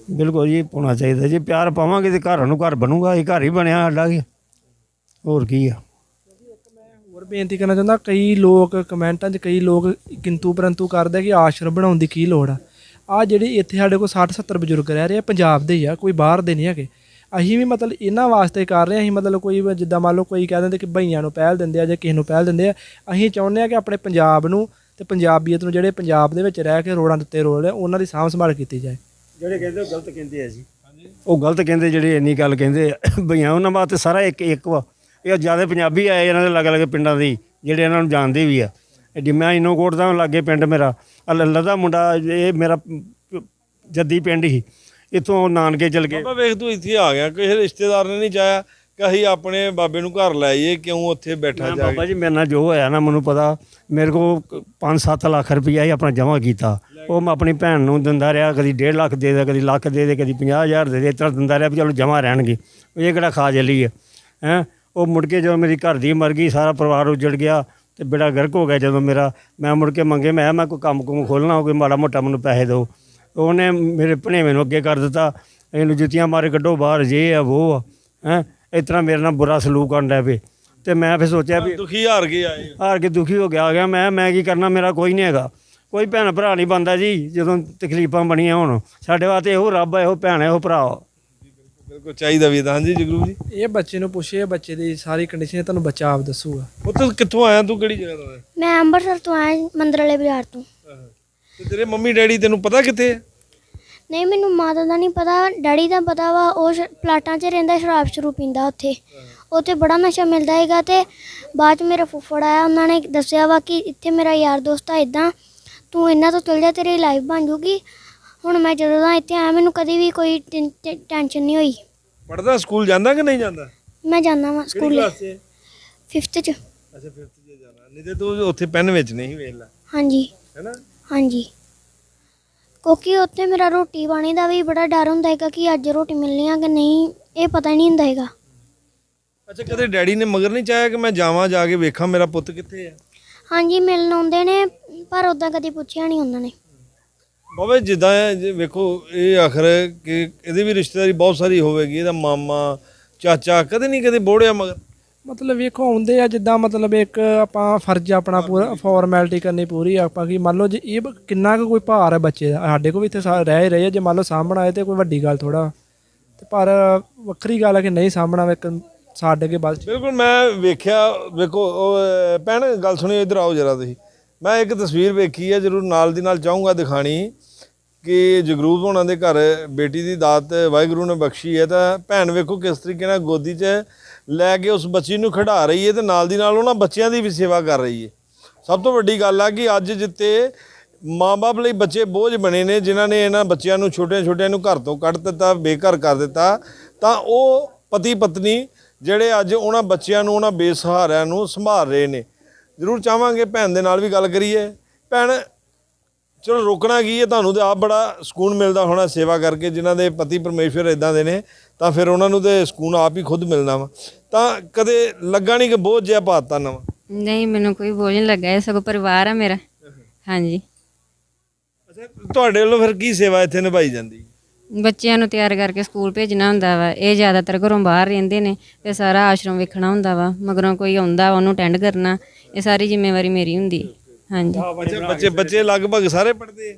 ਬਿਲਕੁਲ ਜੀ ਪਾਉਣਾ ਚਾਹੀਦਾ ਜੇ। ਪਿਆਰ ਪਾਵਾਂਗੇ ਤੇ ਘਰ ਨੂੰ ਘਰ ਬਣੂਗਾ, ਇਹ ਘਰ ਹੀ ਬਣਿਆ ਸਾਡਾ ਕੀ ਹੋਰ ਕੀ ਆ। ਹੋਰ ਬੇਨਤੀ ਕਰਨਾ ਚਾਹੁੰਦਾ, ਕਈ ਲੋਕ ਕਮੈਂਟਾਂ 'ਚ ਕਈ ਲੋਕ ਕਿੰਤੂ ਪਰੰਤੂ ਕਰਦੇ ਕਿ ਆਸ਼ਰਮ ਬਣਾਉਣ ਦੀ ਕੀ ਲੋੜ ਆ। ਆ ਜਿਹੜੇ ਇੱਥੇ ਸਾਡੇ ਕੋਲ 60 70 ਬਜ਼ੁਰਗ ਰਹਿ ਰਹੇ ਆ, ਪੰਜਾਬ ਦੇ ਹੀ ਆ, ਕੋਈ ਬਾਹਰ ਦੇ ਨਹੀਂ ਹੈਗੇ। ਅਸੀਂ ਵੀ ਮਤਲਬ ਇਹਨਾਂ ਵਾਸਤੇ ਕਰ ਰਹੇ ਹਾਂ ਅਸੀਂ ਮਤਲਬ ਕੋਈ ਜਿੱਦਾਂ ਮੰਨ ਲਓ ਕੋਈ ਕਹਿ ਦਿੰਦੇ ਕਿ ਭਈਆਂ ਨੂੰ ਪਹਿਲ ਦਿੰਦੇ ਆ ਜਾਂ ਕਿਸੇ ਨੂੰ ਪਹਿਲ ਦਿੰਦੇ ਆ, ਅਸੀਂ ਚਾਹੁੰਦੇ ਆ ਕਿ ਆਪਣੇ ਪੰਜਾਬ ਨੂੰ ਤੇ ਪੰਜਾਬੀਅਤ ਨੂੰ ਜਿਹੜੇ ਪੰਜਾਬ ਦੇ ਵਿੱਚ ਰਹਿ ਕੇ ਰੋੜਾਂ ਦੇ ਉੱਤੇ ਰੋਲ ਆ, ਉਹਨਾਂ ਦੀ ਸਾਂਭ ਸੰਭਾਲ ਕੀਤੀ ਜਾਏ। ਜਿਹੜੇ ਕਹਿੰਦੇ ਉਹ ਗਲਤ ਕਹਿੰਦੇ ਆ ਜੀ। ਉਹ ਗਲਤ ਕਹਿੰਦੇ ਜਿਹੜੇ ਇੰਨੀ ਗੱਲ ਕਹਿੰਦੇ ਆ। ਭਈਆਂ ਉਹਨਾਂ ਵਾਸਤੇ ਸਾਰਾ ਇੱਕ ਇੱਕ ਵਾ। ਇਹ ਜ਼ਿਆਦਾ ਪੰਜਾਬੀ ਆਏ ਇਹਨਾਂ ਦੇ ਅਲੱਗ-ਅਲੱਗ ਪਿੰਡਾਂ ਦੇ ਹੀ, ਜਿਹੜੇ ਇਹਨਾਂ ਨੂੰ ਜਾਣਦੇ ਵੀ ਆ। ਜਿਵੇਂ ਇਨੋਕੋਟ ਦਾ ਲਾਗੇ ਪਿੰਡ ਮੇਰਾ। ਅੱਲਾ ਦਾ ਮੁੰਡਾ ਇਹ ਮੇਰਾ ਜੱਦੀ ਪਿੰਡ ਹੀ। ਇੱਥੋਂ ਨਾਨਕੇ ਚਲ ਗਏ। ਬਾਬਾ ਵੇਖ ਤੂੰ ਇੱਥੇ ਆ ਗਿਆ ਕਿਸੇ ਰਿਸ਼ਤੇਦਾਰ ਨੇ ਨਹੀਂ ਚਾਹਿਆ ਕਿ ਅਸੀਂ ਆਪਣੇ ਬਾਬੇ ਨੂੰ ਘਰ ਲੈ ਆਈਏ ਕਿਉਂ ਉੱਥੇ ਬੈਠਾ ਜਾ ਬਾਬਾ ਜੀ ਮੇਰੇ ਨਾਲ ਜੋ ਹੋਇਆ ਨਾ ਮੈਨੂੰ ਪਤਾ ਮੇਰੇ ਕੋਲ 5-7 ਲੱਖ ਰੁਪਈਆ ਹੀ ਆਪਣਾ ਜਮ੍ਹਾਂ ਕੀਤਾ। ਉਹ ਮੈਂ ਆਪਣੀ ਭੈਣ ਨੂੰ ਦਿੰਦਾ ਰਿਹਾ ਕਦੀ 1.5 ਲੱਖ ਦੇ ਦੇ ਕਦੀ ਲੱਖ ਦੇ ਦੇ ਕਦੀ 50000 ਦੇ ਦੇ ਤਰ੍ਹਾਂ ਦਿੰਦਾ ਰਿਹਾ ਵੀ ਚਲੋ ਜਮ੍ਹਾਂ ਰਹਿਣਗੇ। ਇਹ ਕਿਹੜਾ ਖਾ ਜਲੀ ਹੈ ਹੈ? ਉਹ ਮੁੜ ਕੇ ਜਦੋਂ ਮੇਰੀ ਘਰ ਦੀ ਮਰ ਗਈ ਸਾਰਾ ਪਰਿਵਾਰ ਉਜੜ ਗਿਆ ਤੇ ਬੇੜਾ ਗਰਕ ਹੋ ਗਿਆ ਜਦੋਂ ਮੇਰਾ। ਮੈਂ ਮੁੜ ਕੇ ਮੰਗੇ ਮੈਂ ਮੈਂ ਕੋਈ ਕੰਮ ਕੁਮ ਖੋਲਣਾ ਕੋਈ ਮਾੜਾ ਮੋਟਾ ਮੈਨੂੰ ਪੈਸੇ ਦਿਓ। ਉਹਨੇ ਮੇਰੇ ਭਣੇਵੇਂ ਨੂੰ ਅੱਗੇ ਕਰ ਦਿੱਤਾ ਇਹਨੂੰ ਜੁੱਤੀਆਂ ਮਾਰੇ ਕੱਢੋ ਬਾਹਰ ਜੇ ਆ ਉਹ ਹੈ? ਇਸ ਤਰ੍ਹਾਂ ਮੇਰੇ ਨਾਲ ਬੁਰਾ ਸਲੂਕ ਕਰਨ ਲੱਗ ਪਏ ਤੇ ਮੈਂ ਫਿਰ ਸੋਚਿਆ ਵੀ ਦੁਖੀ ਹਾਰ ਕੇ ਆਏ। ਹਾਰ ਕੇ ਦੁਖੀ ਹੋ ਗਿਆ ਆ ਗਿਆ ਮੈਂ ਮੈਂ ਕੀ ਕਰਨਾ ਮੇਰਾ ਕੋਈ ਨਹੀਂ ਹੈਗਾ। ਕੋਈ ਭੈਣ ਭਰਾ ਨਹੀਂ ਬੰਦਾ ਜੀ ਜਦੋਂ ਤਕਲੀਫਾਂ ਬਣੀਆਂ ਹੁਣ। ਸਾਡੇ ਵਾਸਤੇ ਇਹੋ ਰੱਬ ਹੈ ਇਹੋ ਭੈਣ ਹੈ ਇਹੋ ਭਰਾ। ਬਿਲਕੁਲ ਚਾਹੀਦਾ ਵੀ ਤਾਂ ਹਾਂਜੀ ਜਗਰੂ ਜੀ? ਇਹ ਬੱਚੇ ਨੂੰ ਪੁੱਛੇ ਬੱਚੇ ਦੀ ਸਾਰੀ ਕੰਡੀਸ਼ਨ ਤੁਹਾਨੂੰ ਬੱਚਾ ਆਪ ਦੱਸੂਗਾ। ਉਹ ਤੂੰ ਕਿੱਥੋਂ ਆਇਆ ਤੂੰ ਕਿਹੜੀ ਜਗ੍ਹਾ ਤੋਂ ਆਇਆ? ਮੈਂ ਅੰਮ੍ਰਿਤਸਰ ਤੋਂ ਆਇਆ ਮੰਦਰ ਵਾਲੇ ਬਾਜ਼ਾਰ ਤੋਂ। ਤੇ ਤੇਰੇ ਮੰਮੀ ਡੈਡੀ ਤੈਨੂੰ ਪਤਾ ਕਿੱਥੇ ਹੈ ਨਹੀਂ ਮੈਨੂੰ ਮਾਤਾ ਦਾ ਨਹੀਂ ਪਤਾ ਡੈਡੀ ਦਾ ਪਤਾ ਵਾ ਉਹ ਸ਼- ਪਲਾਟਾਂ 'ਚ ਰਹਿੰਦਾ ਸ਼ਰਾਬ ਸ਼ੁਰੂ ਪੀਂਦਾ ਉੱਥੇ। ਉੱਥੇ ਬੜਾ ਨਸ਼ਾ ਮਿਲਦਾ ਹੈਗਾ ਤੇ ਬਾਅਦ 'ਚ ਮੇਰਾ ਫੁੱਫੜ ਆਇਆ ਉਹਨਾਂ ਨੇ ਦੱਸਿਆ ਵਾ ਕਿ ਇੱਥੇ ਮੇਰਾ ਯਾਰ ਦੋਸਤ ਆ ਇਦਾਂ ਤੂੰ ਇਹਨਾਂ ਤੋਂ ਚਲ ਜਾ ਤੇਰੀ ਲਾਈਫ ਬਣ ਜੂਗੀ। ਹੁਣ ਮੈਂ ਜਦੋਂ ਦਾ ਇੱਥੇ ਆਇਆ ਮੈਨੂੰ ਕਦੀ ਵੀ ਕੋਈ ਟੈਨਸ਼ਨ ਨਹੀਂ ਹੋਈ। ਪੜਦਾ ਸਕੂਲ ਜਾਂਦਾ ਕਿ ਨਹੀਂ ਜਾਂਦਾ? ਮੈਂ ਜਾਂਦਾ ਵਾਂ ਕਿਹੜੀ ਸਕੂਲ। ਕਲਾਸ 'ਚ? 5th 'ਚ। ਅੱਛਾ 5th 'ਚ ਜਾਣਾ। ਨਹੀਂ ਤੇ ਤੂੰ ਉੱਥੇ ਪੈਨ ਵਿੱਚ ਨਹੀਂ ਵੇਖ ਲੈ। ਹਾਂਜੀ। ਹੈਨਾ? ਹਾਂਜੀ। ਕਿਉਂਕਿ ਉੱਥੇ ਮੇਰਾ ਰੋਟੀ ਪਾਣੀ ਦਾ ਵੀ ਬੜਾ ਡਰ ਹੁੰਦਾ ਹੈਗਾ ਕਿ ਅੱਜ ਰੋਟੀ ਮਿਲਣੀ ਆ ਕਿ ਨਹੀਂ ਇਹ ਪਤਾ ਨਹੀਂ ਹੁੰਦਾ ਹੈਗਾ। ਅੱਛਾ ਕਦੇ ਡੈਡੀ ਨੇ ਮਗਰ ਨਹੀਂ ਚਾਹਿਆ ਕਿ ਮੈਂ ਜਾਵਾਂ ਜਾ ਕੇ ਵੇਖਾਂ ਮੇਰਾ ਪੁੱਤ ਕਿੱਥੇ ਹੈ ਹਾਂਜੀ ਮਿਲਣ ਆਉਂਦੇ ਨੇ ਪਰ ਉਦਾਂ ਕਦੀ ਪੁੱਛਿਆ ਨਹੀਂ ਉਹਨਾਂ ਨੇ। ਬਾਬੇ ਜਿੱਦਾਂ ਜੇ ਵੇਖੋ ਇਹ ਆਖਰ ਕਿ ਇਹਦੀ ਵੀ ਰਿਸ਼ਤੇਦਾਰੀ ਬਹੁਤ ਸਾਰੀ ਹੋਵੇਗੀ ਇਹਦਾ ਮਾਮਾ ਚਾਚਾ ਕਦੇ ਨਹੀਂ ਕਦੇ ਬੋੜਿਆ ਮਗਰ। ਮਤਲਬ ਵੇਖੋ ਆਉਂਦੇ ਆ ਜਿੱਦਾਂ ਮਤਲਬ ਇੱਕ ਆਪਾਂ ਫਰਜ਼ ਆਪਣਾ ਪੂਰਾ ਫਾਰਮੈਲਿਟੀ ਕਰਨੀ ਪੂਰੀ ਆ ਆਪਾਂ ਕੀ ਮੰਨ ਲਓ ਜੇ ਇਹ ਬ- ਕਿੰਨਾ ਕੁ ਕੋਈ ਭਾਰ ਹੈ ਬੱਚੇ ਦਾ ਸਾਡੇ ਕੋਲ ਵੀ ਇੱਥੇ ਸਾ- ਰਹਿ ਹੀ ਰਹੇ ਆ ਜੇ ਮੰਨ ਲਓ ਸਾਂਭਣਾ ਆਏ ਤੇ ਕੋਈ ਵੱਡੀ ਗੱਲ ਥੋੜਾ ਤੇ ਪਰ ਵੱਖਰੀ ਗੱਲ ਹੈ ਕਿ ਨਹੀਂ ਸਾਂਭਣਾ ਇੱਕ ਸਾਡੇ ਅੱਗੇ ਬਲ ਬਿਲਕੁਲ ਮੈਂ ਵੇਖਿਆ ਵੇਖੋ ਉਹ, ਅਹ, ਭੈਣ ਗੱਲ ਸੁਣਿਓ ਇੱਧਰ ਆਓ ਜਰਾ ਤੁਸੀਂ। ਮੈਂ ਇੱਕ ਤਸਵੀਰ ਵੇਖੀ ਹੈ ਜਰੂਰ ਨਾਲ ਦੀ ਨਾਲ ਚਾਹੂੰਗਾ ਦਿਖਾਣੀ ਕਿ ਜਗਰੂਪ ਹੋਣਾ ਦੇ ਘਰ ਬੇਟੀ ਦੀ ਦਾਤ ਵਾਹਿਗੁਰੂ ਨੇ ਬਖਸ਼ੀ ਹੈ ਤਾਂ ਭੈਣ ਵੇਖੋ ਕਿਸ ਤਰੀਕੇ ਨਾਲ ਗੋਦੀ 'ਚ ਲੈ ਕੇ ਉਸ ਬੱਚੀ ਨੂੰ ਖਿਡਾ ਰਹੀ ਹੈ ਤੇ ਨਾਲ ਦੀ ਨਾਲ ਉਹਨਾਂ ਬੱਚਿਆਂ ਦੀ ਵੀ ਸੇਵਾ ਕਰ ਰਹੀ ਹੈ ਸਭ ਤੋਂ ਵੱਡੀ ਗੱਲ ਆ ਕਿ ਅੱਜ ਜਿੱਤੇ ਮਾਂ-ਬਾਪ ਲਈ ਬੱਚੇ ਬੋਝ ਬਣੇ ਨੇ, ਜਿਨ੍ਹਾਂ ਨੇ ਇਹਨਾਂ ਬੱਚਿਆਂ ਨੂੰ ਛੋਟਿਆਂ-ਛੋਟਿਆਂ ਨੂੰ ਘਰ ਤੋਂ ਕੱਢ ਦਿੱਤਾ, ਬੇਘਰ ਕਰ ਦਿੱਤਾ, ਤਾਂ ਉਹ ਪਤੀ ਪਤਨੀ ਜਿਹੜੇ ਅੱਜ ਉਹਨਾਂ ਬੱਚਿਆਂ ਨੂੰ, ਉਹਨਾਂ ਬੇਸਹਾਰਿਆਂ ਨੂੰ ਸੰਭਾਲ ਰਹੇ ਨੇ। ਜ਼ਰੂਰ ਚਾਹਾਂਗੇ ਭੈਣ ਦੇ ਨਾਲ ਵੀ ਗੱਲ ਕਰੀਏ। ਭੈਣ, ਚਲੋ ਰੋਕਣਾ ਕੀ ਹੈ ਤੁਹਾਨੂੰ ਤੇ ਆਪ ਬੜਾ ਸਕੂਨ ਮਿਲਦਾ ਹੋਣਾ ਸੇਵਾ ਕਰਕੇ, ਜਿਨ੍ਹਾਂ ਦੇ ਪਤੀ ਪਰਮੇਸ਼ਵਰ ਇਦਾਂ ਦੇ ਨੇ। ਤਾਂ ਫਿਰ ਉਹਨਾਂ ਨੂੰ ਤੇ ਸਕੂਨ ਆਪ ਹੀ ਖੁਦ ਮਿਲਣਾ ਵਾ। ਤਾਂ ਕਦੇ ਲੱਗਾ ਨਹੀਂ ਕਿ ਬੋਝ ਜਿਹਾ ਪਾਤਾ ਨਾ ਨਹੀਂ ਮੈਨੂੰ ਕੋਈ ਬੋਝ ਨਹੀਂ ਲੱਗਾ ਇਹ ਸਗੋਂ ਪਰਿਵਾਰ ਆ ਮੇਰਾ। ਹਾਂਜੀ। ਅੱਛਾ ਤੁਹਾਡੇ ਵੱਲੋਂ ਫਿਰ ਕੀ ਸੇਵਾ ਇੱਥੇ ਨਿਭਾਈ ਜਾਂਦੀ? ਬੱਚਿਆਂ ਨੂੰ ਤਿਆਰ ਕਰਕੇ ਸਕੂਲ ਭੇਜਣਾ ਹੁੰਦਾ ਵਾ। ਇਹ ਜ਼ਿਆਦਾਤਰ ਘਰੋਂ ਬਾਹਰ ਰਹਿੰਦੇ ਨੇ ਤੇ ਸਾਰਾ ਆਸ਼ਰਮ ਵੇਖਣਾ ਹੁੰਦਾ ਵਾ। ਮਗਰੋਂ ਕੋਈ ਆਉਂਦਾ ਉਹਨੂੰ ਅਟੈਂਡ ਕਰਨਾ ਇਹ ਸਾਰੀ ਜ਼ਿੰਮੇਵਾਰੀ ਮੇਰੀ ਹੁੰਦੀ। ਹੈ। ਹਾਂਜੀ। ਅੱਛਾ ਬੱਚੇ ਬੱਚੇ ਲਗਭਗ ਸਾਰੇ ਪੜ੍ਹਦੇ ਆ?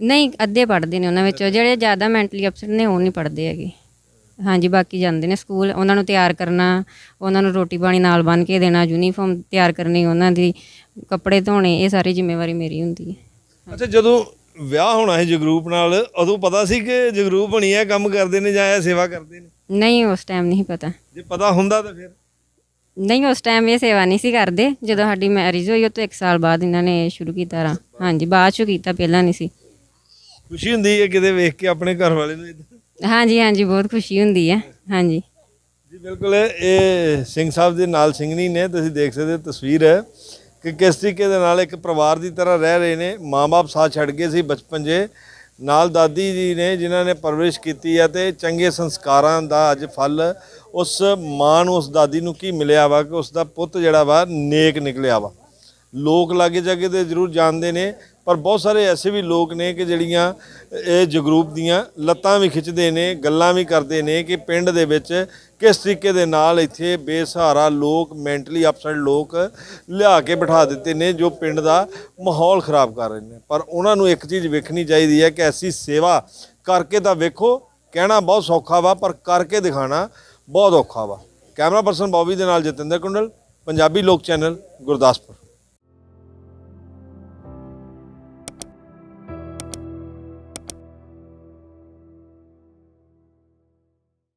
ਨਹੀਂ ਅੱਧੇ ਪੜ੍ਹਦੇ ਨੇ ਉਹਨਾਂ ਵਿੱਚੋਂ। ਜਿਹੜੇ ਜ਼ਿਆਦਾ ਮੈਂਟਲੀ ਅਪਸੈਟ ਨੇ ਉਹ ਨਹੀਂ ਪੜ੍ਹਦੇ ਹੈਗੇ। ਹਾਂਜੀ ਬਾਕੀ ਜਾਂਦੇ ਨੇ ਸਕੂਲ। ਉਹਨਾਂ ਨੂੰ ਤਿਆਰ ਕਰਨਾ ਉਹਨਾਂ ਨੂੰ ਰੋਟੀ ਪਾਣੀ ਨਾਲ ਬੰਨ ਕੇ ਦੇਣਾ ਯੂਨੀਫਾਰਮ ਤਿਆਰ ਕਰਨੀ ਉਹਨਾਂ ਦੀ ਕੱਪੜੇ ਧੋਣੇ ਇਹ ਸਾਰੀ ਜ਼ਿੰਮੇਵਾਰੀ ਮੇਰੀ ਹੁੰਦੀ ਹੈ। ਅੱਛਾ ਜਦੋਂ ਵਿਆਹ ਹੋਣਾ ਹੈ ਜਗਰੂਪ ਨਾਲ ਉਦੋਂ ਪਤਾ ਸੀ ਕਿ ਜਗਰੂਪ ਬਣੀ ਹੈ ਕੰਮ ਕਰਦੇ ਨੇ ਜਾਂ ਇਹ ਸੇਵਾ ਕਰਦੇ ਨੇ? ਨਹੀਂ ਉਸ ਟਾਈਮ ਨਹੀਂ ਪਤਾ। ਜੇ ਪਤਾ ਹੁੰਦਾ ਤਾਂ ਫਿਰ? ਨਹੀਂ ਉਸ ਟਾਈਮ ਇਹ ਸੇਵਾ ਨਹੀਂ ਸੀ ਕਰਦੇ। ਜਦੋਂ ਸਾਡੀ ਮੈਰਿਜ ਹੋਈ ਉਹ ਤੋਂ 1 ਸਾਲ ਬਾਅਦ ਇਹਨਾਂ ਨੇ ਸ਼ੁਰੂ ਕੀਤਾ ਰਾ ਹਾਂਜੀ ਬਾਅਦ ਚ ਕੀਤਾ ਪਹਿਲਾਂ ਨਹੀਂ ਸੀ। ਖੁਸ਼ੀ ਹੁੰਦੀ ਹੈ ਕਿਤੇ ਵੇਖ ਕੇ ਆਪਣੇ ਘਰ ਵਾਲੇ ਨੂੰ ਏਦਾਂ। ਹਾਂਜੀ ਹਾਂਜੀ, ਬਹੁਤ ਖੁਸ਼ੀ ਹੁੰਦੀ ਹੈ ਹਾਂਜੀ। ਜੀ, ਬਿਲਕੁਲ, ਇਹ ਸਿੰਘ ਸਾਹਿਬ ਦੇ ਨਾਲ ਸਿੰਘਣੀ ਨੇ, ਤੁਸੀਂ ਦੇਖ ਸਕਦੇ ਹੋ ਤਸਵੀਰ ਹੈ ਕਿ ਕਿਸ ਤਰੀਕੇ ਦੇ ਨਾਲ ਇੱਕ ਪਰਿਵਾਰ ਦੀ ਤਰ੍ਹਾਂ ਰਹਿ ਰਹੇ ਨੇ। ਮਾਂ-ਬਾਪ ਸਾਥ ਛੱਡ ਗਏ ਸੀ ਬਚਪਨ 'ਚ। ਨਾਲ ਦਾਦੀ ਜੀ ਨੇ, ਜਿਨ੍ਹਾਂ ਨੇ ਪਰਵਰਿਸ਼ ਕੀਤੀ ਹੈ ਤੇ ਚੰਗੇ ਸੰਸਕਾਰਾਂ ਦਾ ਅੱਜ ਫਲ, ਉਸ ਮਾਂ ਨੂੰ, ਉਸ ਦਾਦੀ ਨੂੰ ਕੀ ਮਿਲਿਆ ਵਾ ਕਿ ਉਸ ਦਾ ਪੁੱਤ ਜਿਹੜਾ ਵਾ ਨੇਕ ਨਿਕਲਿਆ ਵਾ। ਲੋਕ ਲਾਗੇ ਜਾਗੇ ਤੇ ਜ਼ਰੂਰ ਜਾਣਦੇ ਨੇ ਪਰ ਬਹੁਤ ਸਾਰੇ ਐਸੇ ਵੀ ਲੋਕ ਨੇ ਕਿ ਜਿਹੜੀਆਂ ਇਹ ਜਗਰੂਪ ਦੀਆਂ ਲੱਤਾਂ ਵੀ ਖਿੱਚਦੇ ਨੇ, ਗੱਲਾਂ ਵੀ ਕਰਦੇ ਨੇ ਕਿ ਪਿੰਡ ਦੇ ਵਿੱਚ ਕਿਸ ਤਰੀਕੇ ਦੇ ਨਾਲ ਇੱਥੇ ਬੇਸਹਾਰਾ ਲੋਕ, ਮੈਂਟਲੀ ਅਪਸੈਟ ਲੋਕ ਲਿਆ ਕੇ ਬਿਠਾ ਦਿੱਤੇ ਨੇ ਜੋ ਪਿੰਡ ਦਾ ਮਾਹੌਲ ਖਰਾਬ ਕਰ ਰਹੇ ਨੇ। ਪਰ ਉਹਨਾਂ ਨੂੰ ਇੱਕ ਚੀਜ਼ ਵੇਖਣੀ ਚਾਹੀਦੀ ਹੈ ਕਿ ਐਸੀ ਸੇਵਾ ਕਰਕੇ ਤਾਂ ਵੇਖੋ, ਕਹਿਣਾ ਬਹੁਤ ਸੌਖਾ ਵਾ, ਪਰ ਕਰਕੇ ਦਿਖਾਣਾ ਬਹੁਤ ਔਖਾ ਵਾ। ਕੈਮਰਾ ਪਰਸਨ ਬੌਬੀ ਦੇ ਨਾਲ ਜਤਿੰਦਰ ਕੁੰਡਲ, ਪੰਜਾਬੀ ਲੋਕ ਚੈਨਲ, ਗੁਰਦਾਸਪੁਰ।